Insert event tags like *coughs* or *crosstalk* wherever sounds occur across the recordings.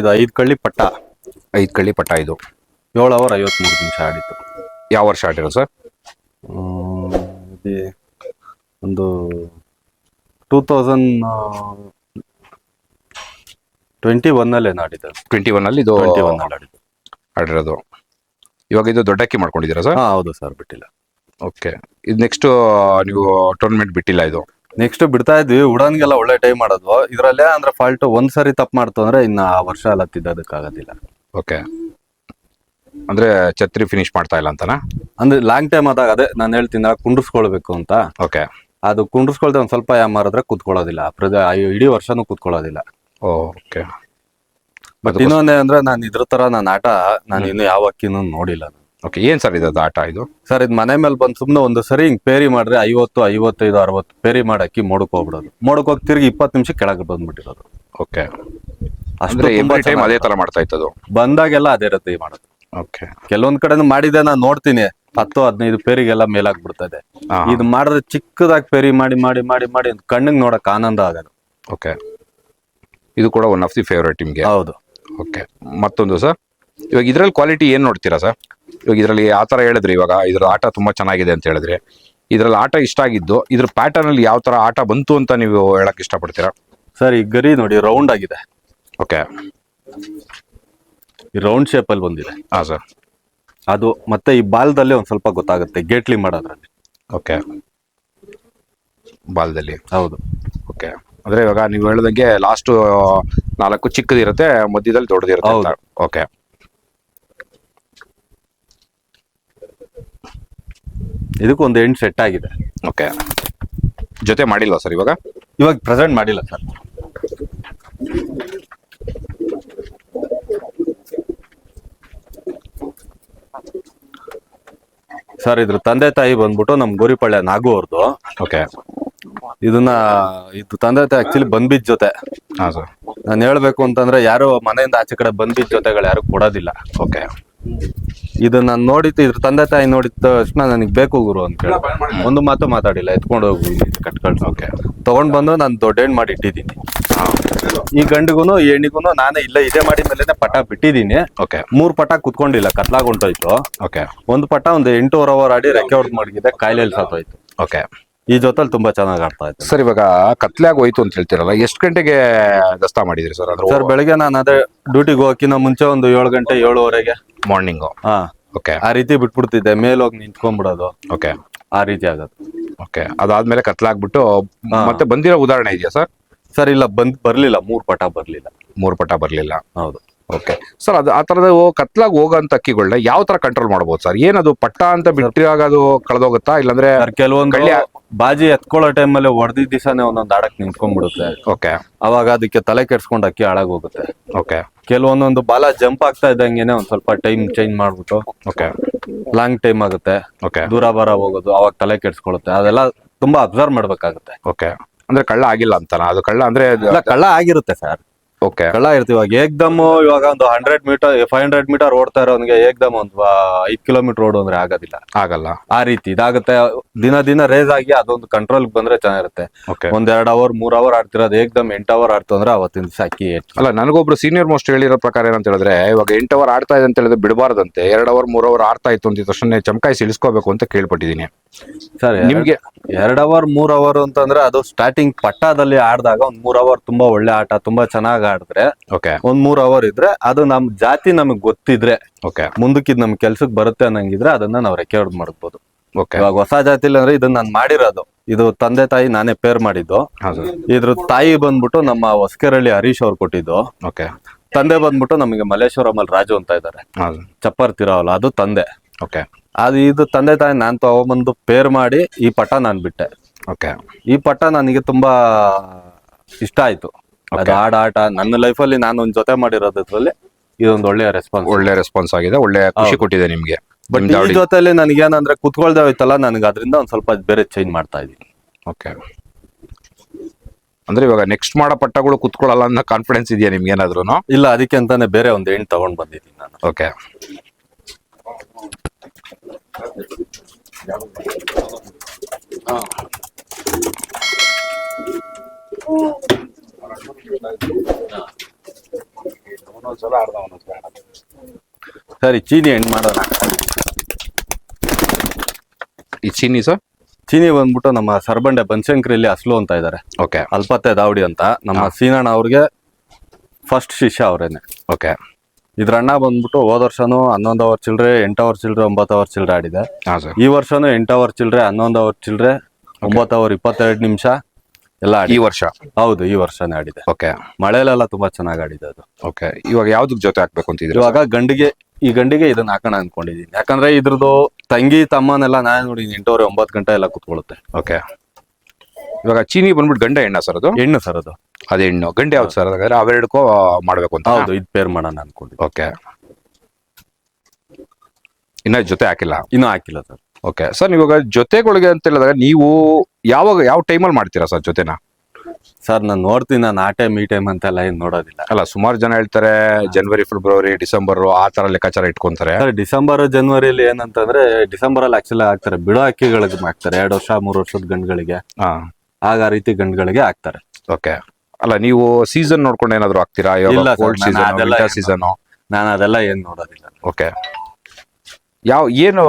ಇದು ಐದು ಕಳ್ಳಿ ಪಟ್ಟ. ಐದು ಕಳ್ಳಿ ಪಟ್ಟ ಇದು. ಏಳು ಅವರ್ ಐವತ್ಮೂರು ನಿಮಿಷ ಆಡಿತ್ತು ಯಾವ ವರ್ಷ ಆಡಿರೋ ಸರ್? ಇದು ಒಂದು ಟೂ ತೌಸಂಡ್ ಟ್ವೆಂಟಿ ಒನ್ನಲ್ಲಿ ಆಡಿದ್ದು ಟ್ವೆಂಟಿ ಒನ್ನಲ್ಲಿ ಇದು ಟ್ವೆಂಟಿ ಒನ್ನಲ್ಲಿ ಆಡಿದ್ದು ಆಡಿರೋದು ಇವಾಗ ಇದು ದೊಡ್ಡ ಅಕ್ಕಿ ಮಾಡ್ಕೊಂಡಿದ್ದೀರಾ ಸರ್? ಹಾ ಹೌದು ಸರ್ ಬಿಟ್ಟಿಲ್ಲ. ಓಕೆ. ಇದು ನೆಕ್ಸ್ಟ್ ನೀವು ಟೂರ್ನಮೆಂಟ್ ಬಿಟ್ಟಿಲ್ಲ ಇದು? ನೆಕ್ಸ್ಟ್ ಬಿಡ್ತಾ ಇದ್ವಿ. ಉಡಾನ್ಗೆಲ್ಲ ಒಳ್ಳೆ ಟೈಮ್ ಮಾಡೋದು ಇದ್ರಲ್ಲೇ ಅಂದ್ರೆ ಫಾಲ್ಟ್ ಒಂದ್ ಸರಿ ತಪ್ಪು ಮಾಡ್ತು ಅಂದ್ರೆ ಇನ್ನ ಆ ವರ್ಷ ಎಲ್ಲ ತಿದ್ದೋದಕ್ಕಾಗೋದಿಲ್ಲ. ಓಕೆ ಅಂದ್ರೆ ಛತ್ರಿ ಫಿನಿಶ್ ಮಾಡ್ತಾ ಇಲ್ಲ ಅಂತನಾ? ಅಂದ್ರೆ ಲಾಂಗ್ ಟೈಮ್ ಆದಾಗ ಅದೇ ನಾನು ಹೇಳ್ತೀನಿ ಕುಂಡ್ರಿಸ್ಕೊಳ್ಬೇಕು ಅಂತ. ಓಕೆ ಅದು ಕುಂಡ್ರಿಸ್ಕೊಳ್ದೆ ಒಂದ್ ಸ್ವಲ್ಪ ಯಾಮಾರಿದ್ರೆ ಕುತ್ಕೊಳ್ಳೋದಿಲ್ಲ. ಪ್ರದ ಇಡೀ ವರ್ಷನೂ ಕುತ್ಕೊಳ್ಳೋದಿಲ್ಲ. ಓಕೆ ಬಟ್ ಇನ್ನೊಂದೇ ಅಂದ್ರೆ ನಾನು ಇದ್ರ ತರ ನಾನು ಆಟ ನಾನು ಇನ್ನು ಯಾವ ಅಕ್ಕಿನೂ ನೋಡಿಲ್ಲ ನಾನು. ಓಕೆ ಏನ್ ಸರ್ ಇದು ಆಟ ಇದು? ಸರ್ ಇದು ಮನೆ ಮೇಲೆ ಬಂದು ಸುಮ್ಮನೆ ಒಂದು ಸರಿ ಹಿಂಗ್ ಪೇರಿ ಮಾಡ್ರೆ ಐವತ್ತು ಐವತ್ತೈದು ಅರವತ್ತು ಪೇರಿ ಮಾಡಕ್ಕಿ ಮೋಡಕ್ ಹೋಗ್ಬಿಡೋದು. ಮೋಡಕ್ ಹೋಗಿ ತಿರುಗಿ ಇಪ್ಪತ್ತು ನಿಮಿಷ ಕೆಳಗೆ ಬಂದ್ಬಿಟ್ಟಿರೋದು. ಓಕೆ ಅಷ್ಟು ಅಂದ್ರೆ ಅದೇ ತರ ಮಾಡ್ತಾ ಇತ್ತದು ಬಂದಾಗೆಲ್ಲ ಅದೇ ರೀತಿ ಮಾಡೋದು. ಓಕೆ ಕೆಲವೊಂದ್ ಕಡೆ ಮಾಡಿದೆ ನಾನು ನೋಡ್ತೀನಿ. ಹತ್ತು ಹದಿನೈದು ಪೇರಿಗೆಲ್ಲ ಮೇಲಾಗ್ಬಿಡ್ತದೆ. ಇದು ಮಾಡಿದ್ರೆ ಚಿಕ್ಕದಾಗಿ ಪೇರಿ ಮಾಡಿ ಮಾಡಿ ಮಾಡಿ ಮಾಡಿ ಕಣ್ಣಿಗೆ ನೋಡಕ್ ಆನಂದ ಆಗೋದು. ಓಕೆ ಇದು ಕೂಡ ಒನ್ ಆಫ್ ದಿ ಫೇವ್ರೇಟ್ ನಿಮ್ಗೆ? ಹೌದು. ಓಕೆ ಮತ್ತೊಂದು ಸರ್ ಇವಾಗ ಇದ್ರಲ್ಲಿ ಕ್ವಾಲಿಟಿ ಏನ್ ನೋಡ್ತೀರಾ ಸರ್? ಇವಾಗ ಇದರಲ್ಲಿ ಆ ಥರ ಹೇಳಿದ್ರಿ ಇವಾಗ ಇದರ ಆಟ ತುಂಬ ಚೆನ್ನಾಗಿದೆ ಅಂತ ಹೇಳಿದ್ರಿ. ಇದರಲ್ಲಿ ಆಟ ಇಷ್ಟ ಆಗಿದ್ದು ಇದ್ರ ಪ್ಯಾಟರ್ನ್ ಅಲ್ಲಿ ಯಾವ ತರ ಆಟ ಬಂತು ಅಂತ ನೀವು ಹೇಳಕ್ ಇಷ್ಟಪಡ್ತೀರಾ? ಸರ್ ಈ ಗರಿ ನೋಡಿ ರೌಂಡ್ ಆಗಿದೆ. ಓಕೆ. ಈ ರೌಂಡ್ ಶೇಪ್ ಅಲ್ಲಿ ಬಂದಿದೆ. ಹಾ ಸರ್. ಅದು ಮತ್ತೆ ಈ ಬಾಲದಲ್ಲೇ ಒಂದ್ ಸ್ವಲ್ಪ ಗೊತ್ತಾಗುತ್ತೆ ಗೇಟ್ಲಿ ಮಾಡೋದ್ರಲ್ಲಿ. ಓಕೆ. ಬಾಲದಲ್ಲಿ. ಹೌದು. ಓಕೆ. ಅಂದ್ರೆ ಇವಾಗ ನೀವು ಹೇಳ್ದಂಗೆ ಲಾಸ್ಟ್ ನಾಲ್ಕು ಚಿಕ್ಕದಿರುತ್ತೆ ಮಧ್ಯದಲ್ಲಿ ದೊಡ್ಡದಿರುತ್ತೆ ಹೌದು. ಓಕೆ. ಇದಕ್ಕೆ ಒಂದು ಎಂಟು ಸೆಟ್ ಆಗಿದೆ. ಓಕೆ ಜೊತೆ ಮಾಡಿಲ್ವಾ ಸರ್ ಇವಾಗ? ಇವಾಗ ಪ್ರೆಸೆಂಟ್ ಮಾಡಿಲ್ಲ ಸರ್ ಸರ್ ಇದ್ರ ತಂದೆ ತಾಯಿ ಬಂದ್ಬಿಟ್ಟು ನಮ್ ಗೋರಿಪಳ್ಳ ನಾಗು ಅವ್ರದ್ದು ಓಕೆ ಇದನ್ನ ಇದು ತಂದೆ ತಾಯಿ ಆಕ್ಚುಲಿ ಬಂದ್ಬಿದ್ ಜೊತೆ. ಹಾ ಸರ್ ನಾನು ಹೇಳ್ಬೇಕು ಅಂತಂದ್ರೆ ಯಾರು ಮನೆಯಿಂದ ಆಚೆ ಕಡೆ ಬಂದ್ಬಿದ್ ಜೊತೆಗಳು ಯಾರು ಕೊಡೋದಿಲ್ಲ. ಓಕೆ ಇದು ನಾನು ನೋಡಿದ್ದು ಇದ್ರ ತಂದೆ ತಾಯಿ ನೋಡಿದ ತಕ್ಷಣ ನನಗೆ ಬೇಕು ಗುರು ಅಂತ ಹೇಳಿ. ಒಂದು ಮಾತು ಮಾತಾಡಿಲ್ಲ ಎತ್ಕೊಂಡು ಹೋಗು ಕಟ್ಕೊಂಡು ಓಕೆ. ತಗೊಂಡ್ ಬಂದು ನಾನು ದೊಡ್ಡ ಮಾಡಿ ಇಟ್ಟಿದ್ದೀನಿ. ಈ ಗಂಡಿಗೂನು ಈ ಹೆಣ್ಣಿಗೂನು ನಾನೇ ಇಲ್ಲ ಇದೇ ಮಾಡಿದ ಮೇಲೆ ಪಟ ಬಿಟ್ಟಿದ್ದೀನಿ. ಓಕೆ. ಮೂರ್ ಪಟ ಕುತ್ಕೊಂಡಿಲ್ಲ ಕತ್ಲಾಗ್ ಹೊಂಟೋಯ್ತು. ಓಕೆ. ಒಂದು ಪಟ ಒಂದು ಎಂಟೂವರೆ ಅವರ್ ಆಡಿ ರೆಕ್ಕೆ ಹೊಡೆದು ಮಡಗಿದೆ ಕಾಯಿಲೆಯಲ್ಲಿ ಸತ್ತೋಯ್ತು. ಓಕೆ. ಈ ಜೊತೆಲಿ ತುಂಬಾ ಚೆನ್ನಾಗಿ ಆಡ್ತಾ ಇತ್ತು ಸರ್ ಇವಾಗ ಕತ್ಲಾಗ ಹೋಯ್ತು ಅಂತ ಹೇಳ್ತೀರಲ್ಲ ಎಷ್ಟು ಗಂಟೆಗೆ ದಸ್ತಾ ಮಾಡಿದ್ರಿ ಸರ್ ಅಂದ್ರೆ ಸರ್ ಬೆಳಗ್ಗೆ ನಾನು ಅದೇ ಡ್ಯೂಟಿಗೆ ಹೋಗಕ್ಕಿಂತ ಮುಂಚೆ ಒಂದು ಏಳು ಗಂಟೆ ಏಳುವರೆಗೆ ಮಾರ್ನಿಂಗು ಹಾ. ಓಕೆ ಆ ರೀತಿ ಬಿಟ್ಬಿಡ್ತಿದ್ದೆ ಮೇಲೋಗಿ ನಿಂತ್ಕೊಂಡ್ಬಿಡೋದು. ಓಕೆ ಆ ರೀತಿ ಆಗೋದು ಓಕೆ ಅದಾದ್ಮೇಲೆ ಕತ್ಲಾಗ್ಬಿಟ್ಟು ಆಗ್ಬಿಟ್ಟು ಮತ್ತೆ ಬಂದಿರೋ ಉದಾಹರಣೆ ಇದೆಯಾ ಸರ್? ಸರ್ ಇಲ್ಲ ಬಂದ್ ಬರ್ಲಿಲ್ಲ ಮೂರ್ ಪಟ ಬರ್ಲಿಲ್ಲ. ಮೂರ್ ಪಟ ಬರ್ಲಿಲ್ಲ. ಹೌದು. ಓಕೆ ಸರ್ ಅದು ಆ ತರದ ಕತ್ಲಾಗ್ ಹೋಗಂತ ಅಕ್ಕಿಗಳನ್ನ ಯಾವ ತರ ಕಂಟ್ರೋಲ್ ಮಾಡಬಹುದು ಸರ್ ಏನದು ಪಟ್ಟ ಅಂತ ಬಿಟ್ಟಿವಾಗ ಅದು ಕಳೆದೋಗುತ್ತಾ? ಇಲ್ಲಾಂದ್ರೆ ಕೆಲವೊಂದು ಬಾಜಿ ಎತ್ಕೊಳ್ಳೋ ಟೈಮಲ್ಲಿ ಹೊಡೆದಿದ್ದ ದಿವಸನೇ ಒಂದೊಂದು ಆಡಕ್ ನಿಂತ್ಕೊಂಡ್ಬಿಡುತ್ತೆ. ಓಕೆ ಅವಾಗ ಅದಕ್ಕೆ ತಲೆ ಕೆಡ್ಸ್ಕೊಂಡು ಅಕ್ಕಿ ಹಾಳಾಗೋಗುತ್ತೆ. ಓಕೆ ಕೆಲವೊಂದೊಂದು ಬಾಲ ಜಂಪ್ ಆಗ್ತಾ ಇದ್ದಂಗೆನೆ ಒಂದ್ ಸ್ವಲ್ಪ ಟೈಮ್ ಚೇಂಜ್ ಮಾಡ್ಬಿಟ್ಟು ಓಕೆ ಲಾಂಗ್ ಟೈಮ್ ಆಗುತ್ತೆ. ಓಕೆ ದೂರ ಬರ ಹೋಗೋದು ಅವಾಗ ತಲೆ ಕೆಡ್ಸ್ಕೊಳುತ್ತೆ. ಅದೆಲ್ಲ ತುಂಬಾ ಅಬ್ಸರ್ವ್ ಮಾಡ್ಬೇಕಾಗುತ್ತೆ. ಓಕೆ ಅಂದ್ರೆ ಕಳ್ಳ ಆಗಿಲ್ಲ ಅಂತನಾ? ಅದು ಕಳ್ಳ ಅಂದ್ರೆ ಕಳ್ಳ ಆಗಿರುತ್ತೆ ಸರ್ ಓಕೆ ಕಳ್ಳ ಇರ್ತೀವಿ. ಇವಾಗ ಏಕ್ದಮ್ ಇವಾಗ ಒಂದು hundred meter five hundred meter ಓಡ್ತಾ ಇರೋನ್ಗೆ ಏಕ್ದಮ್ ಒಂದು ಐದ್ ಕಿಲೋಮೀಟರ್ ಓಡು ಅಂದ್ರೆ ಆಗೋದಿಲ್ಲ. ಆಗಲ್ಲ. ಆ ರೀತಿ ಇದಾಗುತ್ತೆ. ದಿನ ದಿನ ರೇಸ್ ಆಗಿ ಅದೊಂದು ಕಂಟ್ರೋಲ್ ಬಂದ್ರೆ ಚೆನ್ನಾಗಿರುತ್ತೆ. ಒಂದ್ ಎರಡ್ ಅವರ್ ಮೂರ್ ಅವರ್ ಆಡ್ತಿರೋದು ಏಕ್ದಮ್ ಎಂಟ್ ಅವರ್ ಆಡ್ತು ಅಂದ್ರೆ ಅವತ್ತಿನ ದಿವಸ ಅಕ್ಕಿ ಹೆಚ್ಚು. ಅಲ್ಲ ನನಗೊಬ್ರು ಸೀನಿಯರ್ ಮೋಸ್ಟ್ ಹೇಳಿರೋ ಪ್ರಕಾರ ಏನಂತ ಹೇಳಿದ್ರೆ ಇವಾಗ ಎಂಟ್ ಅವರ್ ಆಡ್ತಾ ಇದೆ ಅಂತ ಹೇಳಿದ್ರೆ ಬಿಡಬಾರ್ದಂತೆ. ಎರಡ್ ಅವರ್ ಮೂರ್ ಅವರ್ ಆಡ್ತಾ ಇತ್ತು ಅಂತ ತಕ್ಷಣ ಚಮಕಾಯಿಸಿ ಇಳಿಸ್ಕೋಬೇಕು ಅಂತ ಕೇಳ್ಪಟ್ಟಿದೀನಿ ಸರ್ ನಿಮ್ಗೆ? ಎರಡ್ ಅವರ್ ಮೂರ್ ಅವರ್ ಅಂತಂದ್ರೆ ಅದು ಸ್ಟಾರ್ಟಿಂಗ್ ಪಟ್ಟಾದಲ್ಲಿ ಆಡ್ದಾಗ ಒಂದ್ ಮೂರ್ ಅವರ್ ತುಂಬಾ ಒಳ್ಳೆ ಆಟ ತುಂಬಾ ಚೆನ್ನಾಗ್ ಆಡಿದ್ರೆ ಓಕೆ ಒಂದ್ ಮೂರ್ ಅವರ್ ಇದ್ರೆ ಅದು ನಮ್ ಜಾತಿ ನಮಗ್ ಗೊತ್ತಿದ್ರೆ ಓಕೆ ಮುಂದಕ್ಕಿದ್ ನಮ್ ಕೆಲ್ಸಕ್ ಬರುತ್ತೆ ಅನ್ನಂಗಿದ್ರೆ ಅದನ್ನ ನಾವ್ ರೆಕಾರ್ಡ್ ಮಾಡ್ಬೋದು. ಓಕೆ ಇವಾಗ ಹೊಸ ಜಾತಿಲಿ ಅಂದ್ರೆ ಇದನ್ನ ನಾನ್ ಮಾಡಿರೋದು. ಇದು ತಂದೆ ತಾಯಿ ನಾನೇ ಪೇರ್ ಮಾಡಿದ್ದು. ಇದ್ರ ತಾಯಿ ಬಂದ್ಬಿಟ್ಟು ನಮ್ಮ ಹೊಸಕೆರಳ್ಳಿ ಹರೀಶ್ ಅವ್ರು ಕೊಟ್ಟಿದ್ದು. ಓಕೆ ತಂದೆ ಬಂದ್ಬಿಟ್ಟು ನಮಗೆ ಮಲ್ಲೇಶ್ವರಂ ಅಲ್ಲಿ ರಾಜು ಅಂತ ಇದ್ದಾರೆ ಚಪ್ಪರ್ ತಿರಾವಲ್ಲ ಅದು ತಂದೆ. ಓಕೆ ಅದು ಇದು ತಂದೆ ತಾಯಿ ನಾನ್ ತಗೊಂಬಂದು ಪೇರ್ ಮಾಡಿ ಈ ಪಟ ನಾನ್ ಬಿಟ್ಟೆ. ಓಕೆ ಈ ಪಟ ನನಗೆ ತುಂಬಾ ಇಷ್ಟ ಆಯ್ತು. ಅದು ಆಡ ಆಟ ನನ್ನ ಲೈಫಲ್ಲಿ ನಾನು ಒಂದ್ ಜೊತೆ ಮಾಡಿರೋದ್ರಲ್ಲಿ ಇದೊಂದು ಒಳ್ಳೆಯ ರೆಸ್ಪಾನ್ಸ್ ಒಳ್ಳೆ ರೆಸ್ಪಾನ್ಸ್ ಆಗಿದೆ. ಒಳ್ಳೆ ಖುಷಿ ಕೊಟ್ಟಿದೆ ನಿಮ್ಗೆ. ಬಟ್ ಈ ಜೊತೆಲಿ ನನಗೇನಂದ್ರೆ ಕುತ್ಕೊಳ್ದೆ ಹೋಯ್ತಲ್ಲ ನನಗೆ ಅದರಿಂದ ಒಂದ್ ಸ್ವಲ್ಪ ಬೇರೆ ಚೇಂಜ್ ಮಾಡ್ತಾ ಇದೀನಿ ಓಕೆ ಅಂದ್ರೆ ಇವಾಗ ನೆಕ್ಸ್ಟ್ ಮಾಡೋ ಪಟ್ಟಗಳು ಕುತ್ಕೊಳ್ಳಲ್ಲ ಅನ್ನೋ ಕಾನ್ಫಿಡೆನ್ಸ್ ಇದೆಯಾ ನಿಮ್ಗೆ ಏನಾದ್ರು ಇಲ್ಲ ಅದಕ್ಕೆ ಅಂತಾನೆ ಬೇರೆ ಒಂದು ಹೆಣ್ಣು ತಗೊಂಡ್ ಬಂದಿದ್ದೀನಿ ನಾನು. ಓಕೆ ಸರಿ ಚೀನಿ ಹೆಣ್ ಮಾಡೋಣ. ಈ ಚೀನಿ ಸರ್? ಚೀನಿ ಬಂದ್ಬಿಟ್ಟು ನಮ್ಮ ಸರ್ಬಂಡೆ ಬನಶಂಕರಿಲಿ ಅಸ್ಲು ಅಂತ ಇದ್ದಾರೆ ಓಕೆ. ಅಲ್ಪತ್ತೆ ದಾವಡಿ ಅಂತ. ನಮ್ಮ ಸೀನಣ್ಣ ಅವ್ರಿಗೆ ಫಸ್ಟ್ ಶಿಷ್ಯ ಅವರೇನೆ. ಓಕೆ. ಇದ್ರ ಅಣ್ಣ ಬಂದ್ಬಿಟ್ಟು ಹೋದ ವರ್ಷನೂ ಹನ್ನೊಂದು ಅವರ್ ಚಿಲ್ರೆ ಎಂಟು ಅವರ್ ಚಿಲ್ರೆ ಒಂಬತ್ತು ಅವರ್ ಚಿಲ್ರೆ ಆಡಿದೆ. ಹಾಂ ಸರ್. ಈ ವರ್ಷನೂ ಎಂಟು ಅವರ್ ಚಿಲ್ರೆ ಹನ್ನೊಂದು ಅವರ್ ಚಿಲ್ರೆ ಒಂಬತ್ತು ಅವರ್ ಇಪ್ಪತ್ತೆರಡು ನಿಮಿಷ. ಎಲ್ಲ ಈ ವರ್ಷ? ಹೌದು ಈ ವರ್ಷನೇ ಆಡಿದೆ. ಓಕೆ. ಮಳೆಲೆಲ್ಲ ತುಂಬಾ ಚೆನ್ನಾಗಿ ಆಡಿದೆ ಅದು. ಓಕೆ. ಇವಾಗ ಯಾವ್ದಕ್ ಜೊತೆ ಹಾಕ್ಬೇಕು ಅಂತಿದ್ರು ಇವಾಗ ಗಂಡಿಗೆ ಈ ಗಂಡಿಗೆ ಇದನ್ನ ಹಾಕೋಣ ಅನ್ಕೊಂಡಿದೀನಿ. ಯಾಕಂದ್ರೆ ಇದ್ರದ್ದು ತಂಗಿ ತಮ್ಮನೆಲ್ಲ ನಾನೇ ನೋಡಿ ಎಂಟೂವರೆ ಒಂಬತ್ತು ಗಂಟೆ ಎಲ್ಲ ಕುತ್ಕೊಳ್ಳುತ್ತೆ. ಓಕೆ. ಇವಾಗ ಚೀನಿ ಬಂದ್ಬಿಟ್ಟು ಗಂಡ ಹೆಣ್ಣ ಸರ್ ಅದು? ಹೆಣ್ಣು ಸರ್ ಅದು. ಅದೇ ಹೆಣ್ಣು. ಗಂಡ ಯಾವ್ದು ಸರ್? ಹಾಗಾದ್ರೆ ಅವೆರಡಕ್ಕೂ ಮಾಡ್ಬೇಕು ಅಂತ? ಹೌದು ಇದು ಪೇರ್ ಮಾಡೋಣ ಅನ್ಕೊಂಡು ಓಕೆ. ಇನ್ನ ಜೊತೆ ಹಾಕಿಲ್ಲ? ಇನ್ನೂ ಹಾಕಿಲ್ಲ ಸರ್. ಓಕೆ. ಸರ್ ಇವಾಗ ಜೊತೆಗಳಿಗೆ ಅಂತ ಹೇಳಿದಾಗ ನೀವು ಯಾವಾಗ ಯಾವ ಟೈಮಲ್ಲಿ ಮಾಡ್ತೀರಾ ಸರ್ ಜೊತೆನ? ಸರ್ ನಾನು ನೋಡ್ತೀನಿ ನಾನು ಆ ಟೈಮ್ ಈ ಟೈಮ್ ಅಂತೆಲ್ಲ ಏನು ನೋಡೋದಿಲ್ಲ. ಅಲ್ಲ ಸುಮಾರು ಜನ ಹೇಳ್ತಾರೆ ಜನವರಿ ಫೆಬ್ರವರಿ ಡಿಸೆಂಬರ್ ಆ ತರ ಲೆಕ್ಕಾಚಾರ ಇಟ್ಕೊಂತಾರೆ. ಸರ್ ಡಿಸೆಂಬರ್ ಜನವರಿಲಿ ಏನಂತಂದ್ರೆ ಡಿಸೆಂಬರ್ ಅಲ್ಲಿ ಆಕ್ಚುಲಿ ಹಾಕ್ತಾರೆ. ಬಿಡೋ ಅಕ್ಕಿಗಳಿಗೆ ಹಾಕ್ತಾರೆ ಎರಡು ವರ್ಷ ಮೂರು ವರ್ಷದ ಗಂಡುಗಳಿಗೆ. ಹಾ. ಆಗ ಆ ರೀತಿ ಗಂಡುಗಳಿಗೆ ಹಾಕ್ತಾರೆ. ಓಕೆ. ಅಲ್ಲ ನೀವು ಸೀಸನ್ ನೋಡ್ಕೊಂಡು ಏನಾದ್ರು ಹಾಕ್ತೀರಾ? ಇಲ್ಲ sir, ಕೋಲ್ಡ್ ನಾನು ಸೀಸನ್ ಅದೆಲ್ಲ ಸೀಸನ್ ನಾನು ಅದೆಲ್ಲ ಏನ್ ನೋಡೋದಿಲ್ಲ. ಓಕೆ. ಯಾವ ಏನು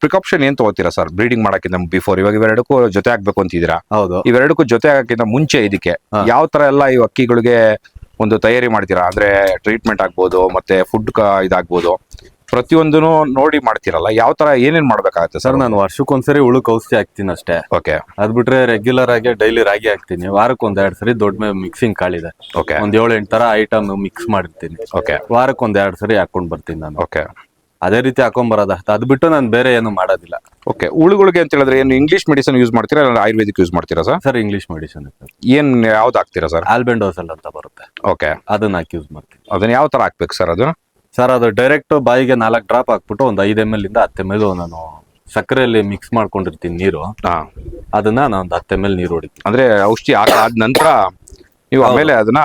ಪ್ರಿಕಾಪ್ಷನ್ ಏನ್ ತಗೋತೀರಾ ಸರ್ ಬ್ರೀಡಿಂಗ್ ಮಾಡಕ್ಕಿಂತ ಬಿಫೋರ್ ಇವಾಗ ಇವೆರಡಕ್ಕೂ ಜೊತೆ ಆಗ್ಬೇಕು ಅಂತಿದ್ದೀರಾ? ಹೌದು. ಇವೆರಡಕ್ಕೂ ಜೊತೆ ಆಗಕ್ಕಿಂತ ಮುಂಚೆ ಇದಕ್ಕೆ. ಯಾವ ತರ ಎಲ್ಲ ಈ ಅಕ್ಕಿಗಳಿಗೆ ಒಂದು ತಯಾರಿ ಮಾಡ್ತೀರಾ? ಅಂದ್ರೆ ಟ್ರೀಟ್ಮೆಂಟ್ ಆಗ್ಬೋದು ಮತ್ತೆ ಫುಡ್ ಇದಾಗ್ಬೋದು. ಪ್ರತಿಯೊಂದನ್ನು ನೋಡಿ ಮಾಡ್ತೀರಲ್ಲ ಯಾವ ತರ ಏನೇನ್ ಮಾಡ್ಬೇಕಾಗತ್ತೆ ಸರ್ ಸರ್ ನಾನು ವರ್ಷಕ್ಕೊಂದ್ಸರಿ ಉಳುಕ್ ಔಷಧಿ ಹಾಕ್ತೀನಿ ಅಷ್ಟೇ. ಓಕೆ ಅದ್ ಬಿಟ್ರೆ ರೆಗ್ಯುಲರ್ ಆಗಿ ಡೈಲಿ ರಾಗಿ ಹಾಕ್ತೀನಿ. ವಾರಕ್ಕೆ ಒಂದ್ ಎರಡ್ ಸರಿ ದೊಡ್ಡ ಮಿಕ್ಸಿಂಗ್ ಕಾಳಿದೆ ಓಕೆ ಒಂದ್ ಏಳು ಎಂಟು ತರ ಐಟಮ್ ಮಿಕ್ಸ್ ಮಾಡಿರ್ತೀನಿ. ಓಕೆ ವಾರಕ್ಕೆ ಒಂದ್ ಎರಡ್ ಸರಿ ಹಾಕೊಂಡ್ ಬರ್ತೀನಿ ನಾನು. ಓಕೆ ಅದೇ ರೀತಿ ಹಾಕೊಂಡ್ ಬರೋದ ಅದ್ ಬಿಟ್ಟು ನಾನು ಬೇರೆ ಏನು ಮಾಡೋದಿಲ್ಲ. ಓಕೆ ಉಳುಗಳಿಗೆ ಅಂತ ಹೇಳಿದ್ರೆ ಏನು ಇಂಗ್ಲಿಷ್ ಮೆಡಿಸಿನ್ ಯೂಸ್ ಮಾಡ್ತೀರಾ ಇಲ್ಲ ಆಯುರ್ವೇದಿಕ್ ಯೂಸ್ ಮಾಡ್ತೀರಾ ಸರ್ ಸರ್ ಇಂಗ್ಲಿಷ್ ಮೆಡಿಸಿನ್ ಏನ್ ಯಾವ್ದು ಹಾಕ್ತೀರಾ ಸರ್ ಆಲ್ಬೆಂಡೋಸಲ್ ಅಂತ ಬರುತ್ತೆ. ಓಕೆ ಅದನ್ನ ಹಾಕಿ ಯೂಸ್ ಮಾಡ್ತೀನಿ ಅದನ್ನ ಯಾವ ತರ ಹಾಕ್ಬೇಕು ಸರ್ ಅದು ಸರ್ ಅದು ಡೈರೆಕ್ಟ್ ಬಾಯಿಗೆ ನಾಲ್ಕು ಡ್ರಾಪ್ ಹಾಕ್ಬಿಟ್ಟು ಒಂದು ಐದು ಎಂ ಎಲ್ ಇಂದ ಹತ್ತು ಎಂ ಎಲ್ ನಾನು ಸಕ್ಕರೆಯಲ್ಲಿ ಮಿಕ್ಸ್ ಮಾಡ್ಕೊಂಡಿರ್ತೀನಿ ನೀರು. ಹಾ. ಅದನ್ನ ನಾನು ಒಂದು ಹತ್ತು ಎಂ ಎಲ್ ನೀರು ಹೊಡಿತೀನಿ. ಅಂದ್ರೆ ಔಷಧಿ ಆದ ನಂತರ ನೀವು ಆಮೇಲೆ ಅದನ್ನ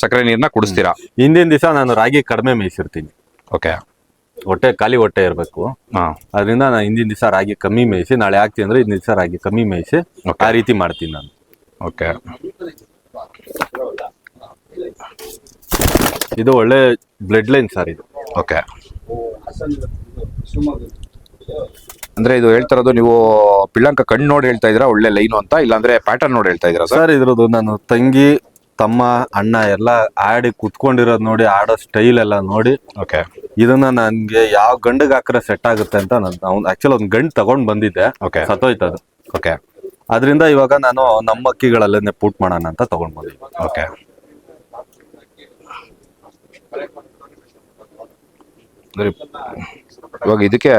ಸಕ್ಕರೆ ನೀರನ್ನ ಕುಡಿಸ್ತೀರಾ? ಹಿಂದಿನ ದಿವಸ ನಾನು ರಾಗಿ ಕಡಿಮೆ ಮೇಯಿಸಿರ್ತೀನಿ. ಓಕೆ ಹೊಟ್ಟೆ ಖಾಲಿ ಹೊಟ್ಟೆ ಇರಬೇಕು. ಹಾಂ. ಅದರಿಂದ ನಾನು ಹಿಂದಿನ ದಿವಸ ರಾಗಿ ಕಮ್ಮಿ ಮೇಯಿಸಿ ನಾಳೆ ಹಾಕ್ತೀನಿ ಅಂದ್ರೆ ಹಿಂದಿನ ದಿವಸ ರಾಗಿ ಕಮ್ಮಿ ಮೇಯಿಸಿ ಆ ರೀತಿ ಮಾಡ್ತೀನಿ ನಾನು. ಓಕೆ. ಇದು ಒಳ್ಳೆ ಬ್ಲಡ್ ಲೈನ್ ಸರ್ ಇದು. ಓಕೆ. ಅಂದ್ರೆ ಇದು ಹೇಳ್ತಾ ಇರೋದು ನೀವು ಪಿಳ್ಳಂಕ ಕಣ್ಣು ನೋಡಿ ಹೇಳ್ತಾ ಇದ್ದೀರಾ ಒಳ್ಳೆ ಲೈನು ಅಂತ ಇಲ್ಲಾಂದ್ರೆ ಪ್ಯಾಟರ್ನ್ ನೋಡಿ ಹೇಳ್ತಾ ಇದ್ದೀರಾ ಸರ್ ಸರ್ ಇದ್ರದ್ದು ನಾನು ತಂಗಿ ತಮ್ಮ ಅಣ್ಣ ಎಲ್ಲ ಆಡಿ ಕುತ್ಕೊಂಡಿರೋದು ನೋಡಿ ಆಡೋ ಸ್ಟೈಲ್ ಎಲ್ಲ ನೋಡಿ ಓಕೆ ಇದನ್ನ ನನ್ಗೆ ಯಾವ ಗಂಡಿಗೆ ಹಾಕ್ರೆ ಸೆಟ್ ಆಗುತ್ತೆ ಅಂತ ನಾನು ಆಕ್ಚುಲಿ ಒಂದು ಗಂಡು ತಗೊಂಡ್ ಬಂದಿದ್ದೆ. ಓಕೆ ಸತ್ತೋಯ್ತದು ಅದು. ಓಕೆ ಅದರಿಂದ ಇವಾಗ ನಾನು ನಮ್ಮ ಅಕ್ಕಿಗಳಲ್ಲೇ ಪುಟ್ ಮಾಡೋಣ ಅಂತ ತಗೊಂಡ್ ಬಂದಿದ್ದೆ. ಓಕೆ ಇವಾಗ ಇದಕ್ಕೆ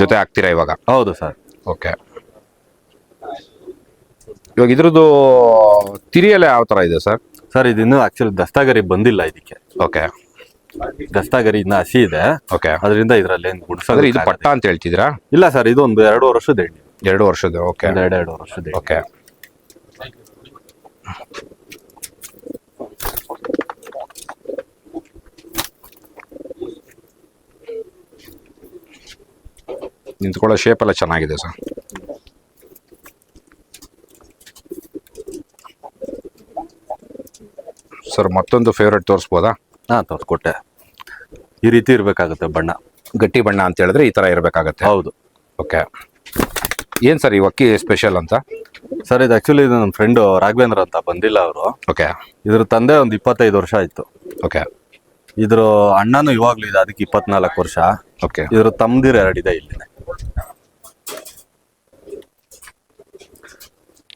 ಜೊತೆ ಆಗ್ತೀರಾ ಇವಾಗ? ಹೌದು ಸರ್. ಓಕೆ ಇವಾಗ ಇದ್ರದ್ದು ತಿರಿಯಲ್ಲ ಯಾವ ತರ ಇದೆ ಸರ್? ಸರ್ ಇದಿನ್ನೂ ಆಕ್ಚುಲಿ ದಸ್ತಾಗರಿ ಬಂದಿಲ್ಲ ಇದಕ್ಕೆ. ಓಕೆ. ದಸ್ತಾಗರಿ ಇನ್ನ ಹಸಿ ಇದೆ. ಓಕೆ. ಅದರಿಂದ ಇದ್ರಲ್ಲಿ ಏನ್ ಗುಡ್ಸಿ ಇದು ಪಟ್ಟ ಅಂತ ಹೇಳ್ತಿದ್ರಾ ಇಲ್ಲ ಸರ್ ಇದು ಒಂದು ಎರಡು ವರ್ಷದ ಎಣ್ಣೆ ಎರಡು ವರ್ಷದ ಓಕೆ. ಎರಡು ಎರಡು ವರ್ಷದ ಓಕೆ. ನಿಂತ್ಕೊಳ್ಳೋ ಶೇಪ್ ಎಲ್ಲ ಚೆನ್ನಾಗಿದೆ ಸರ್. ಸರ್ ಮತ್ತೊಂದು ಫೇವ್ರೇಟ್ ತೋರಿಸ್ಬೋದಾ? ಹಾ ತೋರಿಸ್ಕೊಟ್ಟೆ. ಈ ರೀತಿ ಇರಬೇಕಾಗುತ್ತೆ ಬಣ್ಣ. ಗಟ್ಟಿ ಬಣ್ಣ ಅಂತ ಹೇಳಿದ್ರೆ ಈ ಥರ ಇರಬೇಕಾಗತ್ತೆ. ಹೌದು. ಓಕೆ. ಏನು ಸರ್ ಈ ಅಕ್ಕಿ ಸ್ಪೆಷಲ್ ಅಂತ? ಸರ್ ಇದು ಆ್ಯಕ್ಚುಲಿ ಇದು ನನ್ನ ಫ್ರೆಂಡು ರಾಘವೇಂದ್ರ ಅಂತ ಬಂದಿಲ್ಲ ಅವರು. ಓಕೆ. ಇದ್ರ ತಂದೆ ಒಂದು ಇಪ್ಪತ್ತೈದು ವರ್ಷ ಆಯಿತು. ಓಕೆ. ಇದ್ರ ಅಣ್ಣನೂ ಇವಾಗಲೂ ಇದೆ ಅದಕ್ಕೆ ಇಪ್ಪತ್ನಾಲ್ಕು ವರ್ಷ. ಓಕೆ. ಇದ್ರ ತಮ್ದಿರ್ ಎರಡಿದೆ ಇಲ್ಲಿ